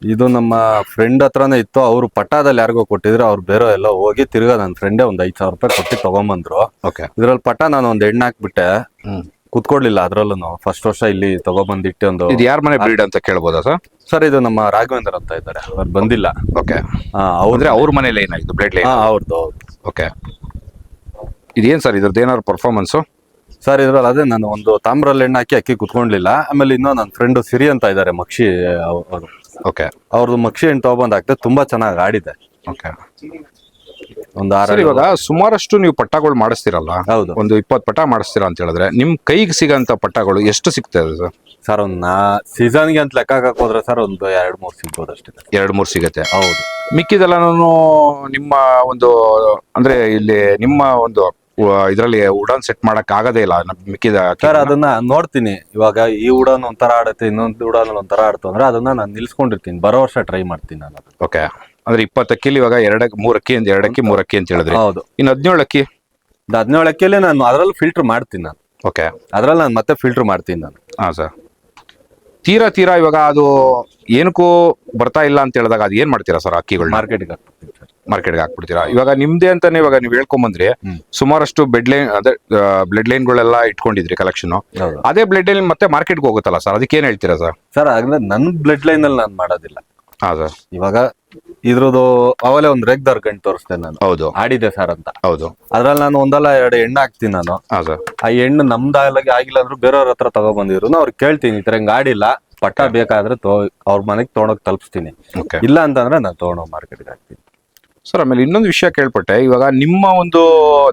ಇದು ನಮ್ಮ ಫ್ರೆಂಡ್ ಹತ್ರನೇ ಇತ್ತು. ಅವ್ರು ಪಟ್ಟಾದಲ್ಲಿ ಯಾರಿಗೋ ಕೊಟ್ಟಿದ್ರು. ಅವ್ರು ಬೇರೆ ಎಲ್ಲ ಹೋಗಿ ತಿರ್ಗಾ ನನ್ನ ಫ್ರೆಂಡೇ ಒಂದ್ ಐದ್ ಸಾವಿರ ರೂಪಾಯಿ ಕೊಟ್ಟು ತಗೊಂಬಂದ್ರು. ಓಕೆ ಇದ್ರಲ್ಲಿ ಪಟ್ಟ ನಾನು ಒಂದ್ ಎಣ್ಣೆ ಹಾಕ್ಬಿಟ್ಟೆ. ಹ್ಮ್. ಕುತ್ಕೊಡ್ಲಿಲ್ಲ ಅದ್ರಲ್ಲೂ ಫಸ್ಟ್ ವರ್ಷ ಇಲ್ಲಿ ತಗೊಬಂದಿಟ್ಟೆ ಒಂದು ಇದು ಯಾರ ಮನೆ ಬ್ರೀಡ್ ಅಂತ ಕೇಳ್ಬೋದಾ ಸರ್? ಸರ್ ಇದು ನಮ್ಮ ರಾಘವೇಂದ್ರ ಅಂತ ಇದ್ದಾರೆ. ಅವ್ರು ಬಂದಿಲ್ಲ. ಓಕೆ ಆ ಅವ್ರ ಅವ್ರ ಮನೇಲಿ ಏನಾಯ್ತು ಬ್ಲಡ್ ಲೈನ್ ಅವ್ರದ್ದು ಓಕೆ ಇದೇನ್ ಸರ್ ಇದ್ರದ್ದು? ಏನಾದ್ರು ಪರ್ಫಾರ್ಮೆನ್ಸ್ ಸರ್ ಇದ್ರಲ್ಲಿ ಅದೇ ನಾನು ಒಂದು ತಾಮ್ರಲ್ಲಿ ಎಣ್ಣೆ ಹಾಕಿ ಅಕ್ಕಿ ಕುತ್ಕೊಂಡ್ಲಿಲ್ಲ ಆಮೇಲೆ ಇನ್ನೂ ನನ್ನ ಫ್ರೆಂಡ್ ಸಿರಿ ಅಂತ ಇದ್ದಾರೆ ಮಕ್ಷಿ ಅವರು. ಓಕೆ ಅವ್ರದ್ದು ಮಕ್ಷಿ ಎಣ್ಣೆ ತಗೊಬಂದ್ ಆಗ್ತದೆ ತುಂಬಾ ಚೆನ್ನಾಗಿ ಆಡಿದೆ. ಓಕೆ ಒಂದು ಸರ್ ಆರು ಇವಾಗ ಸುಮಾರಷ್ಟು ನೀವು ಪಟ್ಟಗಳು ಮಾಡಿಸ್ತಿರಲ್ಲ? ಹೌದು. ಒಂದು ಇಪ್ಪತ್ತು ಪಟ್ಟ ಮಾಡಿಸ್ತೀರಾ ಅಂತ ಹೇಳಿದ್ರೆ ನಿಮ್ ಕೈಗೆ ಸಿಗಂತ ಪಟ್ಟಗಳು ಎಷ್ಟು ಸಿಗ್ತದೆ ಸರ್ ಸರ್ ಒಂದು ನಾ ಸೀಸನ್ಗೆ ಅಂತ ಲೆಕ್ಕ ಹಾಕೋದ್ರೆ ಹೋದ್ರೆ ಸರ್ ಒಂದು ಎರಡು ಮೂರು ಸಿಗ್ಬೋದು ಅಷ್ಟೇ ಎರಡು ಮೂರು ಸಿಗುತ್ತೆ. ಹೌದು. ಮಿಕ್ಕಿದೆಲ್ಲನೂ ನಿಮ್ಮ ಒಂದು ಅಂದ್ರೆ ಇಲ್ಲಿ ನಿಮ್ಮ ಒಂದು ಇದರಲ್ಲಿ ಉಡಾನ್ ಸೆಟ್ ಮಾಡಕ್ ಆಗದೇ ಇಲ್ಲ. ನಮ್ ಮಿಕ್ಕಿದ ಸರ್ ಅದನ್ನ ನೋಡ್ತೀನಿ. ಇವಾಗ ಈ ಉಡಾನ್ ಒಂಥರ ಆಡುತ್ತೆ ಇನ್ನೊಂದು ಉಡಾನ್ ಒಂಥರ ಆಡ್ತು ಅಂದ್ರೆ ಅದನ್ನ ನಾನು ನಿಲ್ಸ್ಕೊಂಡಿರ್ತೀನಿ. ಬರೋ ವರ್ಷ ಟ್ರೈ ಮಾಡ್ತೀನಿ ನಾನು ಅದನ್ನ. ಓಕೆ ಅಂದ್ರೆ ಇಪ್ಪತ್ತು ಅಕ್ಕಿಲಿ ಇವಾಗ ಎರಡಕ್ಕೆ ಮೂರಕ್ಕಿ ಅಕ್ಕಿ ಅಂತ ಎರಡಕ್ಕಿ ಮೂರು ಅಕ್ಕಿ ಅಂತ ಹೇಳಿದ್ರಿ. ಹೌದು. ಇನ್ನು ಹದಿನೇಳು ಅಕ್ಕಿ? ಹದಿನೇಳು ಅಕ್ಕಿಯಲ್ಲಿ ನಾನು ಅದ್ರಲ್ಲಿ ಫಿಲ್ಟರ್ ಮಾಡ್ತೀನಿ ನಾನು. ಓಕೆ ಅದ್ರಲ್ಲಿ ನಾನು ಮತ್ತೆ ಫಿಲ್ಟರ್ ಮಾಡ್ತೀನಿ ನಾನು. ಹಾ ಸರ್ ತೀರಾ ತೀರಾ ಇವಾಗ ಅದು ಏನಕ್ಕೂ ಬರ್ತಾ ಇಲ್ಲ ಅಂತ ಹೇಳಿದಾಗ ಅದು ಏನ್ ಮಾಡ್ತೀರಾ ಸರ್ ಅಕ್ಕಿಗಳನ್ನ ಮಾರ್ಕೆಟ್ಗೆ ಮಾರ್ಕೆಟ್ಗೆ ಹಾಕ್ಬಿಡ್ತೀರಾ? ಇವಾಗ ನಿಮ್ದೇ ಅಂತಾನೆ ಇವಾಗ ನೀವು ಹೇಳ್ಕೊಂಬಂದ್ರಿ. ಸುಮಾರಷ್ಟು ಬೆಡ್ ಲೈನ್ ಅದೇ ಬ್ಲಡ್ ಲೈನ್ಗಳೆಲ್ಲ ಇಟ್ಕೊಂಡಿದ್ರಿ ಕಲೆಕ್ಷನ್ ಅದೇ ಬ್ಲಡ್ ಲೈನ್ ಮತ್ತೆ ಮಾರ್ಕೆಟ್ಗೆ ಹೋಗುತ್ತಲ್ಲ ಸರ್ ಅದಕ್ಕೆ ಏನ್ ಹೇಳ್ತೀರಾ ಸರ್ ಸರ್ ಅಂದ್ರೆ ನನ್ನ ಬ್ಲಡ್ ಲೈನ್ ಅಲ್ಲಿ ನಾನು ಮಾಡೋದಿಲ್ಲ. ಹಾ ಸರ್ ಇವಾಗ ಇದ್ರದ್ದು ಅವಲೇ ಒಂದು ರೇಗ್ದಾರ್ ಗಂಟು ತೋರಿಸ್ತೇನೆ ನಾನು. ಹೌದು. ಆಡಿದೆ ಸರ್ ಅಂತ. ಹೌದು. ಅದ್ರಲ್ಲಿ ನಾನು ಒಂದಲ್ಲ ಎರಡು ಎಣ್ಣೆ ಹಾಕ್ತೀನಿ ನಾನು. ಹಾ ಸರ್ ಆ ಹೆಣ್ಣು ನಮ್ದಾಗಿ ಆಗಿಲ್ಲ ಅಂದ್ರೆ ಬೇರೆಯವ್ರ ಹತ್ರ ತಗೊಬಂದಿದ್ರು. ಅವ್ರು ಕೇಳ್ತೀನಿ ಇತರ ತರ ಹಿಂಗ್ ಆಡಿಲ್ಲ. ಪಟ್ಟ ಬೇಕಾದ್ರೆ ತೋ ಅವ್ರ ಮನೆಗೆ ತೊಗೊಂಡೋಗಿ ತಲುಪಿಸ್ತೀನಿ. ಓಕೆ ಇಲ್ಲ ಅಂತಂದ್ರೆ ನಾನು ತೊಗೊಂಡೋಗಿ ಮಾರ್ಕೆಟ್ಗೆ ಹಾಕ್ತೀನಿ. ಸರ್ ಆಮೇಲೆ ಇನ್ನೊಂದು ವಿಷಯ ಕೇಳ್ಪಟ್ಟೆ. ಇವಾಗ ನಿಮ್ಮ ಒಂದು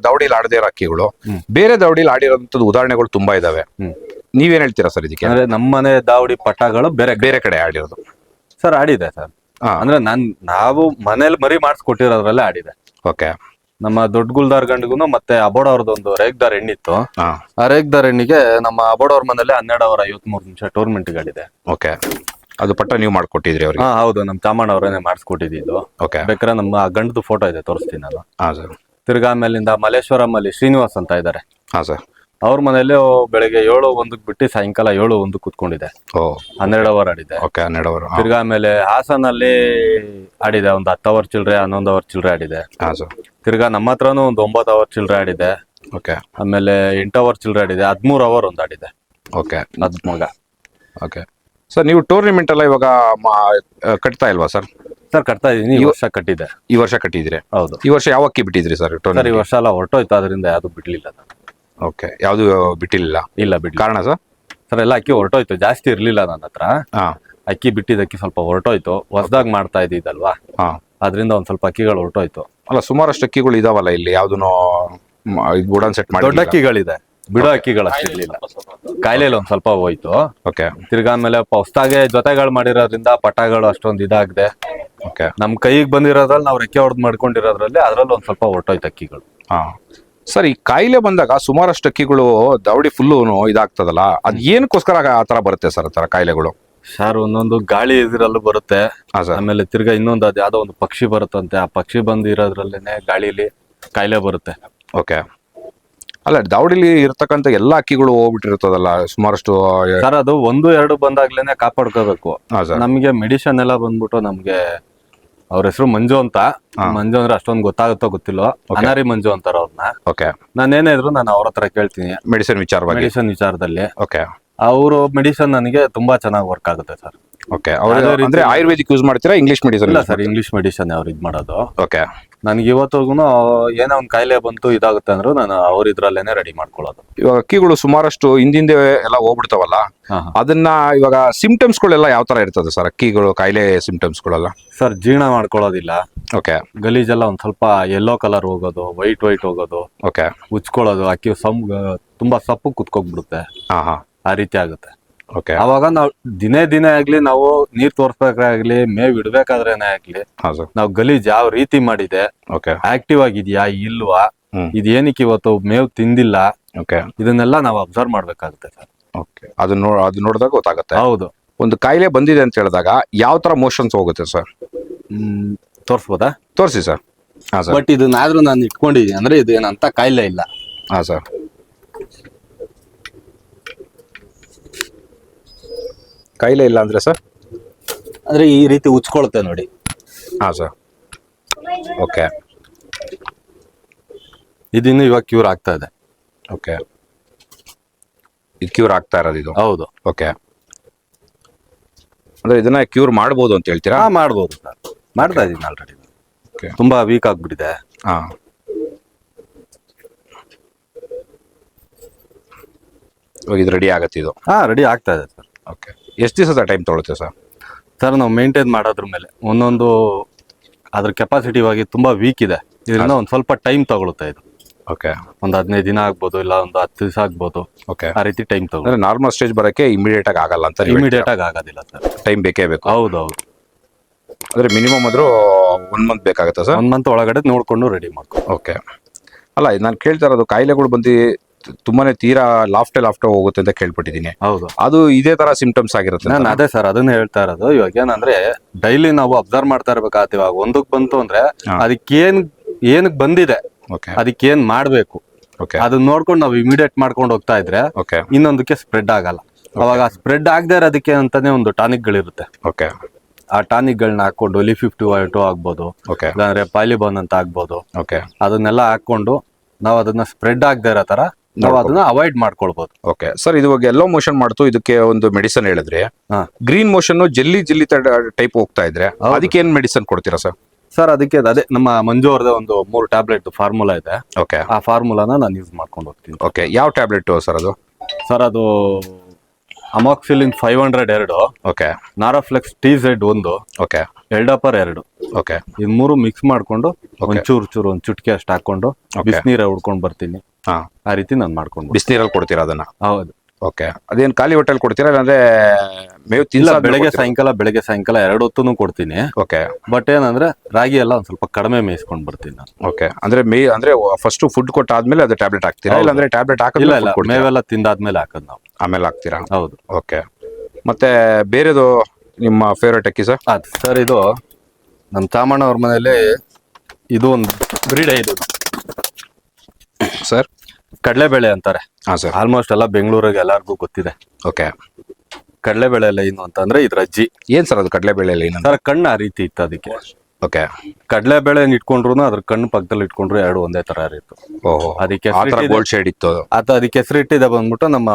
ದವಡಿಲಿ ಆಡದೇ ಇರೋ ಅಕ್ಕಿಗಳು ಬೇರೆ ದವಡಿಲಿ ಆಡಿರೋಂಥದ್ದು ಉದಾಹರಣೆಗಳು ತುಂಬಾ ಇದಾವೆ. ಹ್ಮ್. ನೀವೇನ್ ಹೇಳ್ತೀರಾ ಸರ್ ಇದಕ್ಕೆ? ಅಂದ್ರೆ ನಮ್ಮ ಮನೆ ದಾವಡಿ ಪಟಗಳು ಬೇರೆ ಬೇರೆ ಕಡೆ ಆಡಿರೋದು. Sir ಆಡಿದೆ sir. ಹಾ. ಅಂದ್ರೆ ನಾನ್ ನಾವು ಮನೇಲಿ ಮರಿ ಮಾಡಿಸ್ಕೊಟ್ಟಿರೋದ್ರಲ್ಲೇ ಆಡಿದೆ. ಓಕೆ. ನಮ್ಮ ದೊಡ್ಡ ಗುಲ್ದಾರ್ ಗಂಡಿಗೂ ಮತ್ತೆ ಅಬೋಡ್ ಅವ್ರದ್ದೊಂದು ರೇಗ್ದಾರ್ ಹೆಣ್ಣಿತ್ತು. ಹಾ. ಆ ರೇಗ್ದಾರ್ ಹೆಣ್ಣಿಗೆ ನಮ್ಮ ಅಬೋಡ್ ಅವ್ರ ಮನೇಲಿ ಹನ್ನೆರಡು ಅವರ್ ಐವತ್ಮೂರು ನಿಮಿಷ ಟೂರ್ನಮೆಂಟ್ಗಳಿದೆ ಓಕೆ. ಅದು ಪಟ್ಟ ನೀವು ಮಾಡ್ಕೊಟ್ಟಿದ್ರಿ ಅವ್ರಿಗೆ? ಹಾ ಹೌದು. ನಮ್ ಕಾಮಣ್ಣ ಅವರೇ ಮಾಡಿಸ್ಕೊಟ್ಟಿದ್ದು ಓಕೆ ಬೇಕಾದ್ರೆ ನಮ್ಮ ಗಂಡದ್ದು ಗಂಡದು ಫೋಟೋ ಇದೆ ತೋರಿಸ್ತೀನಿ ಅಲ್ಲ ಹಾ ಸರ್. ತಿರ್ಗಾ ಆಮೇಲಿಂದ ಮಲ್ಲೇಶ್ವರಂ ಅಲ್ಲಿ ಶ್ರೀನಿವಾಸ್ ಅಂತ ಇದ್ದಾರೆ ಹಾ ಸರ್. ಅವ್ರ ಮನೇಲಿ ಬೆಳಗ್ಗೆ ಏಳು ಒಂದಕ್ಕೆ ಬಿಟ್ಟು ಸಾಯಂಕಾಲ ಏಳು ಒಂದು ಕುತ್ಕೊಂಡಿದೆ. ಓ. ಹನ್ನೆರಡು ಅವರ್ ಆಡಿದೆ. ಓಕೆ ಹನ್ನೆರಡು ಅವರು ತಿರ್ಗಾ ಆಮೇಲೆ ಹಾಸನಲ್ಲಿ ಆಡಿದೆ ಒಂದು ಹತ್ತು ಅವರ್ ಚಿಲ್ಡ್ರೆ ಹನ್ನೊಂದು ಅವರ್ ಚಿಲ್ಡ್ರೆ ಆಡಿದೆ. ಹಾ ಸರ್. ತಿರ್ಗಾ ನಮ್ಮ ಹತ್ರನೂ ಒಂದು ಒಂಬತ್ತು ಅವರ್ ಚಿಲ್ಡ್ರೆ ಆಡಿದೆ. ಓಕೆ. ಆಮೇಲೆ ಎಂಟು ಅವರ್ ಚಿಲ್ಡ್ರೆ ಆಡಿದೆ ಹದಿಮೂರು ಅವರ್ ಒಂದು ಆಡಿದೆ. ಓಕೆ. ನದ್ ಮಗ. ಓಕೆ. ಸರ್ ನೀವು ಟೂರ್ನಿಮೆಂಟ್ ಎಲ್ಲ ಇವಾಗ ಮಾ- ಕಟ್ತಾ ಇಲ್ವಾ ಸರ್ ಸರ್ ಕಟ್ತಾ ಇದೀನಿ ಈ ವರ್ಷ ಕಟ್ಟಿದೆ. ಈ ವರ್ಷ ಕಟ್ಟಿದ್ರೆ ಹೌದು. ಈ ವರ್ಷ ಯಾವ ಅಕ್ಕಿ ಬಿಟ್ಟಿದ್ರಿ ಸರ್ ಸರ್ ಈ ವರ್ಷ ಎಲ್ಲ ಹೊರಟೋಯ್ತು ಅದರಿಂದ ಯಾವುದು ಬಿಡ್ಲಿಲ್ಲ ನಾನು ಓಕೆ ಯಾವುದು ಬಿಟ್ಟಿಲ್ಲ ಇಲ್ಲ ಬಿಡ್ಲಿ ಕಾರಣ ಸರ್ ಸರ್ ಎಲ್ಲ ಅಕ್ಕಿ ಹೊರಟೋಯ್ತು ಜಾಸ್ತಿ ಇರ್ಲಿಲ್ಲ ನನ್ನ ಹತ್ರ. ಹಾ. ಅಕ್ಕಿ ಬಿಟ್ಟಿದ್ದಕ್ಕಿ ಸ್ವಲ್ಪ ಹೊರಟೋಯ್ತು ಹೊಸದಾಗಿ ಮಾಡ್ತಾ ಇದ್ದಿದ್ದಲ್ವಾ? ಹಾ. ಅದರಿಂದ ಒಂದ್ ಸ್ವಲ್ಪ ಅಕ್ಕಿಗಳು ಹೊರಟೋಯ್ತು. ಅಲ್ಲ ಸುಮಾರಷ್ಟು ಅಕ್ಕಿಗಳು ಇದಾವಲ್ಲ ಇಲ್ಲಿ ಯಾವ್ದನ್ನು ಗುಡನ್ ಸೆಟ್ ಮಾಡಿ ದೊಡ್ಡ ಅಕ್ಕಿಗಳಿದೆ. ಬಿಡೋ ಅಕ್ಕಿಗಳು ಅಷ್ಟಿರ್ಲಿಲ್ಲ ಕಾಯಿಲೆಯಲ್ಲಿ ಒಂದ್ ಸ್ವಲ್ಪ ಹೋಯ್ತು. ಓಕೆ ತಿರ್ಗಾ ಆಮೇಲೆ ಹೊಸ್ದಾಗೆ ಜೊತೆಗಳು ಮಾಡಿರೋದ್ರಿಂದ ಪಟಾಗಳು ಅಷ್ಟೊಂದು ಇದಾಗದೆ. ಓಕೆ ನಮ್ ಕೈಗೆ ಬಂದಿರೋದ್ರಲ್ಲಿ ನಾವು ರೆಕ್ಕೆ ಹೊಡೆದ್ ಮಾಡ್ಕೊಂಡಿರೋದ್ರಲ್ಲಿ ಅದ್ರಲ್ಲಿ ಒಂದ್ ಸ್ವಲ್ಪ ಹೊರಟೋಯ್ತು ಅಕ್ಕಿಗಳು. ಹಾ. ಸರ್ ಈ ಕಾಯಿಲೆ ಬಂದಾಗ ಸುಮಾರಷ್ಟು ಅಕ್ಕಿಗಳು ದಾವಡಿ ಫುಲ್ಲು ಇದಾಗ್ತದಲ್ಲ? ಅದ್ ಏನಕ್ಕೋಸ್ಕರ ಆ ತರ ಬರುತ್ತೆ ಸರ್ ಆ ತರ ಕಾಯಿಲೆಗಳು? ಸರ್ ಒಂದೊಂದು ಗಾಳಿ ಇದ್ರಲ್ಲೂ ಬರುತ್ತೆ. ಹಾ ಸರ್. ಆಮೇಲೆ ತಿರ್ಗ ಇನ್ನೊಂದು ಅದ್ ಯಾವ್ದೋ ಒಂದು ಪಕ್ಷಿ ಬರುತ್ತಂತೆ ಆ ಪಕ್ಷಿ ಬಂದು ಇರೋದ್ರಲ್ಲೇನೆ ಗಾಳಿಲಿ ಕಾಯಿಲೆ ಬರುತ್ತೆ. ಓಕೆ ಅಲ್ಲ ದಾವಡಿಲಿ ಇರ್ತಕ್ಕಂಥ ಎಲ್ಲಾ ಅಕ್ಕಿಗಳು ಹೋಗ್ಬಿಟ್ಟಿರ್ತದಲ್ಲ ಸುಮಾರಷ್ಟು ಸರ್ ಅದು ಒಂದು ಎರಡು ಬಂದಾಗ್ಲೇನೆ ಕಾಪಾಡ್ಕೋಬೇಕು. ಹಾ ಸರ್. ನಮ್ಗೆ ಮೆಡಿಷನ್ ಎಲ್ಲ ಬಂದ್ಬಿಟ್ಟು ನಮ್ಗೆ ಅವ್ರ ಹೆಸರು ಮಂಜು ಅಂತ. ಮಂಜು ಅಂದ್ರೆ ಅಷ್ಟೊಂದು ಗೊತ್ತಾಗುತ್ತೋ ಗೊತ್ತಿಲ್ಲ? ಅನಾರಿ ಮಂಜು ಅಂತಾರ ಅವ್ರನ್ನ. ಓಕೆ ನಾನು ಏನೇ ಇದ್ರು ನಾನು ಅವ್ರ ಹತ್ರ ಕೇಳ್ತೀನಿ. ಮೆಡಿಸಿನ್ ವಿಚಾರವಾಗಿ. ಮೆಡಿಸನ್ ವಿಚಾರದಲ್ಲಿ. ಓಕೆ ಅವರು ಮೆಡಿಸನ್ ನನಗೆ ತುಂಬಾ ಚೆನ್ನಾಗಿ ವರ್ಕ್ ಆಗುತ್ತೆ ಸರ್. ಓಕೆ ಅವ್ರು ಅದೇ ರೀತಿ- ಅಂದ್ರೆ ಆಯುರ್ವೇದಿಕ್ ಯೂಸ್ ಮಾಡ್ತೀರಾ ಇಂಗ್ಲಿಷ್ ಮೆಡಿಸನ್ ಇಲ್ಲ ಸರ್ ಇಂಗ್ಲಿಷ್ ಮೆಡಿಸನ್ ಅವ್ರು ಇದ್ ಮಾಡೋದು. ಓಕೆ ನನಗೆ ಇವತ್ತಿಗೂ ಏನೋ ಒಂದು ಕಾಯಿಲೆ ಬಂತು ಇದಾಗುತ್ತೆ ಅಂದ್ರು ನಾನು ಅವ್ರ ಇದ್ರಲ್ಲೇನೆ ರೆಡಿ ಮಾಡ್ಕೊಳ್ಳೋದು. ಇವಾಗ ಅಕ್ಕಿಗಳು ಸುಮಾರಷ್ಟು ಹಿಂದಿಂದೆ ಎಲ್ಲ ಹೋಗ್ಬಿಡ್ತಾವಲ್ಲ ಹಾ, ಹಾ. ಅದನ್ನ ಇವಾಗ ಸಿಂಪ್ಟಮ್ಸ್ ಗಳೆಲ್ಲ ಯಾವ ತರ ಇರ್ತದೆ ಸರ್? ಅಕ್ಕಿಗಳು ಕಾಯಿಲೆ ಸಿಂಪ್ಟಮ್ಸ್ ಗಳೆಲ್ಲ? ಸರ್ ಜೀರ್ಣ ಮಾಡ್ಕೊಳ್ಳೋದಿಲ್ಲ. ಓಕೆ ಗಲೀಜೆಲ್ಲ ಒಂದ್ ಸ್ವಲ್ಪ ಯೆಲ್ಲೋ ಕಲರ್ ಹೋಗೋದು ವೈಟ್ ವೈಟ್ ಹೋಗೋದು. ಓಕೆ ಉಚ್ಕೊಳ್ಳೋದು ಅಕ್ಕಿ ಸಮ್ ತುಂಬಾ ಸಪ್ಪು ಕುತ್ಕೋಗ್ಬಿಡುತ್ತೆ ಹಾ ಹಾ. ಆ ರೀತಿ ಆಗುತ್ತೆ. ಅವಾಗ ನಾವು ದಿನೇ ದಿನೇ ಆಗ್ಲಿ ನಾವು ನೀರ್ ತೋರ್ಸ್ಬೇಕಾಗ್ಲಿ ಮೇವ್ ಇಡ್ಬೇಕಾದ್ರೇನೆ ಆಗ್ಲಿ ನಾವು ಗಲೀಜ್ ಯಾವ ರೀತಿ ಮಾಡಿದೆ ಓಕೆ ಆಕ್ಟಿವ್ ಆಗಿದ್ಯಾ ಇಲ್ವಾ ಏನಕ್ಕೆ ಇವತ್ತು ಮೇವ್ ತಿಂದಿಲ್ಲ ಓಕೆ ಇದನ್ನೆಲ್ಲ ನಾವು ಅಬ್ಸರ್ವ್ ಮಾಡ್ಬೇಕಾಗುತ್ತೆ ಸರ್. ಓಕೆ ಅದು ನೋಡಿದಾಗ ಗೊತ್ತಾಗುತ್ತೆ. ಹೌದು. ಒಂದು ಕಾಯಿಲೆ ಬಂದಿದೆ ಅಂತ ಹೇಳಿದಾಗ ಯಾವ ತರ ಮೋಷನ್ಸ್ ಹೋಗುತ್ತೆ ಸರ್? ಹ್ಮ್ ತೋರ್ಸ್ಬೋದಾ? ತೋರಿಸಿ ಸರ್. ಬಟ್ ಇದನ್ನಾದ್ರೂ ನಾನು ಇಟ್ಕೊಂಡಿದ್ದೀನಿ ಅಂದ್ರೆ ಇದು ಏನಂತ ಕಾಯಿಲೆ ಇಲ್ಲ. ಹಾ ಸರ್. ಕಾಯಿಲೆ ಇಲ್ಲ ಅಂದ್ರೆ ಸರ್? ಅಂದ್ರೆ ಈ ರೀತಿ ಉಚ್ಕೊಳ್ತೆ ನೋಡಿ. ಹಾ ಸರ್. ಓಕೆ. ಇದಿನ್ನು ಇವಾಗ ಕ್ಯೂರ್ ಆಗ್ತಾ ಇದೆ. ಓಕೆ. ಇದು ಕ್ಯೂರ್ ಆಗ್ತಾ ಇರೋದು ಇದು? ಹೌದು. ಓಕೆ. ಅಂದ್ರೆ ಇದನ್ನ ಕ್ಯೂರ್ ಮಾಡ್ಬೋದು ಅಂತ ಹೇಳ್ತೀರಾ? ಹಾ ಮಾಡ್ಬೋದು ಸರ್. ಮಾಡ್ತಾ ಇದೀನಿ ಆಲ್ರೆಡಿ ಓಕೆ. ತುಂಬಾ ವೀಕ್ ಆಗ್ಬಿಟ್ಟಿದೆ. ಹಾ. ಇವಾಗ ಇದು ರೆಡಿ ಆಗತ್ತೆ ಇದು? ಹಾ ರೆಡಿ ಆಗ್ತಾ ಇದೆ ಸರ್. ಓಕೆ. ಎಷ್ಟು ದಿವಸದ ಟೈಮ್ ತೊಗೊಳುತ್ತೆ ಸರ್ ಸರ್ ನಾವು ಮೇಂಟೈನ್ ಮಾಡೋದ್ರ ಮೇಲೆ. ಒಂದೊಂದು ಅದ್ರ ಕೆಪಾಸಿಟಿ ಇವಾಗ ತುಂಬ ವೀಕ್ ಇದೆ. ಇದರಿಂದ ಒಂದು ಸ್ವಲ್ಪ ಟೈಮ್ ತಗೊಳುತ್ತೆ ಇದು. ಓಕೆ ಒಂದು ಹದಿನೈದು ದಿನ ಆಗ್ಬೋದು ಇಲ್ಲ ಒಂದು ಹತ್ತು ದಿವಸ ಆಗ್ಬೋದು. ಓಕೆ ಆ ರೀತಿ ಟೈಮ್ ತಗೊಂಡ್ರೆ ನಾರ್ಮಲ್ ಸ್ಟೇಜ್ ಬರೋಕ್ಕೆ ಇಮಿಡಿಯೇಟ್ ಆಗಿ ಆಗಲ್ಲ ಅಂತ ಇಮಿಡಿಯೇಟ್ ಆಗಿ ಆಗೋದಿಲ್ಲ ಸರ್ ಟೈಮ್ ಬೇಕೇ ಬೇಕು. ಹೌದು ಹೌದು ಅಂದರೆ ಮಿನಿಮಮ್ ಆದ್ರೂ ಒನ್ ಮಂತ್ ಬೇಕಾಗುತ್ತೆ ಸರ್ ಒನ್ ಮಂತ್ ಒಳಗಡೆ ನೋಡಿಕೊಂಡು ರೆಡಿ ಮಾಡ್ಕೊ. ಓಕೆ ಅಲ್ಲ ನಾನು ಕೇಳ್ತಾ ಇರೋದು ಕಾಯಿಲೆಗಳು ಬಂದು ತುಂಬಾನೇ ತೀರಾ ಲಾಫ್ಟೆ ಲಾಫ್ಟೆ ಹೋಗುತ್ತೆ ಅಂತ ಕೇಳ್ಪಟ್ಟಿದ್ದೀನಿ. ಹೌದು. ಅದು ಇದೇ ತರ ಸಿಂಪ್ಟಮ್ಸ್ ಆಗಿರುತ್ತೆ ನಾನು ಅದೇ ಸರ್ ಅದನ್ನ ಹೇಳ್ತಾ ಇರೋದು. ಇವಾಗ ಏನಂದ್ರೆ ಡೈಲಿ ನಾವು ಅಬ್ಸರ್ವ್ ಮಾಡ್ತಾ ಇರ್ಬೇಕಾಗತ್ತೆ ಇವಾಗ ಒಂದಕ್ಕೆ ಬಂತು ಅಂದ್ರೆ ಅದಕ್ಕೆ ಅದಕ್ಕೇನ್ ಏನಕ್ ಬಂದಿದೆ ಓಕೆ. ಅದಕ್ಕೇನ್ ಮಾಡ್ಬೇಕು ಓಕೆ. ಅದನ್ನ ನೋಡ್ಕೊಂಡು ನಾವು ಇಮಿಡಿಯೇಟ್ ಮಾಡ್ಕೊಂಡು ಹೋಗ್ತಾ ಇದ್ರೆ ಇನ್ನೊಂದಕ್ಕೆ ಸ್ಪ್ರೆಡ್ ಆಗಲ್ಲ. ಅವಾಗ ಸ್ಪ್ರೆಡ್ ಆಗದೆ ಇರೋದಕ್ಕೆ ಅಂತಾನೆ ಒಂದು ಟಾನಿಕ್ ಗಳಿರುತ್ತೆ. ಓಕೆ. ಆ ಟಾನಿಕ್ ಗಳನ್ನ ಹಾಕೊಂಡು ಲಿ ಫಿಫ್ಟಿ ಟು ಆಗ್ಬೋದು ಓಕೆ. ಇಲ್ಲಾಂದ್ರೆ ಪಾಲಿಬಾನ್ ಅಂತ ಆಗ್ಬೋದು. ಓಕೆ. ಅದನ್ನೆಲ್ಲ ಹಾಕೊಂಡು ನಾವು ಅದನ್ನ ಸ್ಪ್ರೆಡ್ ಆಗದೆ ಇರೋ ತರ ನಾವು ಅದನ್ನ ಅವಾಯ್ಡ್ ಮಾಡ್ಕೊಳ್ಬಹುದು ಓಕೆ ಸರ್ ಇದು ಎಲ್ಲೋ ಮೋಷನ್ ಮಾಡ್ತು ಇದಕ್ಕೆ ಒಂದು ಮೆಡಿಸನ್ ಹೇಳಿದ್ರೆ. Green motion jelly jelly type ಹೋಗ್ತಾ ಇದ್ರೆ ಅದಕ್ಕೆ ಏನ್ ಮೆಡಿಸನ್ ಕೊಡ್ತೀರಾ ಸರ್ ಸರ್ ಅದಕ್ಕೆ ಅದೇ ನಮ್ಮ ಮಂಜು ಅವ್ರದ ಒಂದು ಮೂರು ಟ್ಯಾಬ್ಲೆಟ್ ಫಾರ್ಮುಲಾ ಇದೆ. ಓಕೆ ಆ ಫಾರ್ಮುಲಾನ ನಾನು ಯೂಸ್ ಮಾಡ್ಕೊಂಡು ಹೋಗ್ತೀನಿ. ಓಕೆ ಯಾವ ಟ್ಯಾಬ್ಲೆಟ್ ಸರ್ ಅದು? ಸರ್ ಅದು ಅಮಾಕ್ಸಿಲಿನ್ ಫೈವ್ ಹಂಡ್ರೆಡ್ ಎರಡು. ಓಕೆ ನಾರಾಫ್ಲೆಕ್ಸ್ ಟಿ ಝೆಡ್ ಒಂದು. ಓಕೆ ಎಲ್ಡಪರ್ ಎರಡು. ಓಕೆ ಇದ್ ಮೂರು ಮಿಕ್ಸ್ ಮಾಡ್ಕೊಂಡು ಒಂಚೂರು ಚೂರು ಚೂರು ಒಂದ್ ಚುಟ್ಕಿ ಅಷ್ಟು ಹಾಕೊಂಡು. ಬಿಸಿನೀರ ಉಡ್ಕೊಂಡು ಬರ್ತೀನಿ. ಹಾ. ಆ ರೀತಿ ನಾನು ಮಾಡ್ಕೊಂಡು ಬಿಸಿನೀರಲ್ಲಿ ಕೊಡ್ತೀರಾ ಅದನ್ನ? ಹೌದು. ಓಕೆ ಅದೇನ್ ಖಾಲಿ ಹೊಟ್ಟೆಲ್ ಕೊಡ್ತೀರಾ ಇಲ್ಲಾಂದ್ರೆ ಮೇವು ಇಲ್ಲ ತಿನ್ಸ ಬೆಳಗ್ಗೆ ಸಾಯಂಕಾಲ ಬೆಳಗ್ಗೆ ಸಾಯಂಕಾಲ ಎರಡು ಹೊತ್ತು ಕೊಡ್ತೀನಿ. ಓಕೆ ಬಟ್ ಏನಂದ್ರೆ ರಾಗಿ ಎಲ್ಲ ಒಂದ್ ಸ್ವಲ್ಪ ಕಡಿಮೆ ಮೇಯಿಸ್ಕೊಂಡು ಬರ್ತೀನಿ ನಾನು. ಓಕೆ ಅಂದ್ರೆ ಮೇ ಅಂದ್ರೆ ಫಸ್ಟ್ ಫುಡ್ ಕೊಟ್ಟಾದ್ಮೇಲೆ ಅದು ಟ್ಯಾಬ್ಲೆಟ್ ಹಾಕ್ತೀರಾ. ಇಲ್ಲಾಂದ್ರೆ ಟ್ಯಾಬ್ಲೆಟ್ ಇಲ್ಲ ಹಾಕಿಲ್ಲ ಇಲ್ಲ. ಮೇವೆಲ್ಲ ತಿಂದಾದ್ಮೇಲೆ ಹಾಕೋದು ನಾವು. ಆಮೇಲೆ ಹಾಕ್ತೀರಾ? ಹೌದು. ಓಕೆ ಮತ್ತೆ ಬೇರೆದು ನಿಮ್ಮ ಫೇವ್ರೇಟ್ ಅಕ್ಕಿ ಸರ್ ಅದ್ ಸರ್ ಇದು ನಮ್ಮ ಚಾಮಣ್ಣ ಅವ್ರ ಮನೇಲಿ ಇದು ಒಂದು ಬ್ರೀಡ್ ಇದು ಸರ್ ಕಡಲೆಬೇಳೆ ಅಂತಾರೆ. ಹಾಂ ಸರ್ ಆಲ್ಮೋಸ್ಟ್ ಎಲ್ಲ ಬೆಂಗಳೂರಿಗೆ ಎಲ್ಲರಿಗೂ ಗೊತ್ತಿದೆ. ಓಕೆ ಕಡಲೆಬೇಳೆ ಎಲ್ಲ ಏನು ಅಂತಂದ್ರೆ ಇದ್ರ ಅಜ್ಜಿ. ಏನ್ ಸರ್ ಅದು ಕಡಲೆಬೇಳೆ ಏನು ಸರ್ ಕಣ್ಣು ಆ ರೀತಿ ಇತ್ತು ಅದಕ್ಕೆ. ಓಕೆ ಕಡಲೆಬೇಳೆ ಇಟ್ಕೊಂಡ್ರು ಅದ್ರ ಕಣ್ಣು ಪಕ್ಕದಲ್ಲಿ ಇಟ್ಕೊಂಡ್ರು ಎರಡು ಒಂದೇ ತರ ಇತ್ತು. ಓಹೋ. ಅದಕ್ಕೆ ಗೋಲ್ಡ್ ಶೇಡ್ ಇತ್ತು. ಅದು ಅದಕ್ಕೆ ಹೆಸರಿಟ್ಟಿದೆ ಬಂದ್ಬಿಟ್ಟು ನಮ್ಮ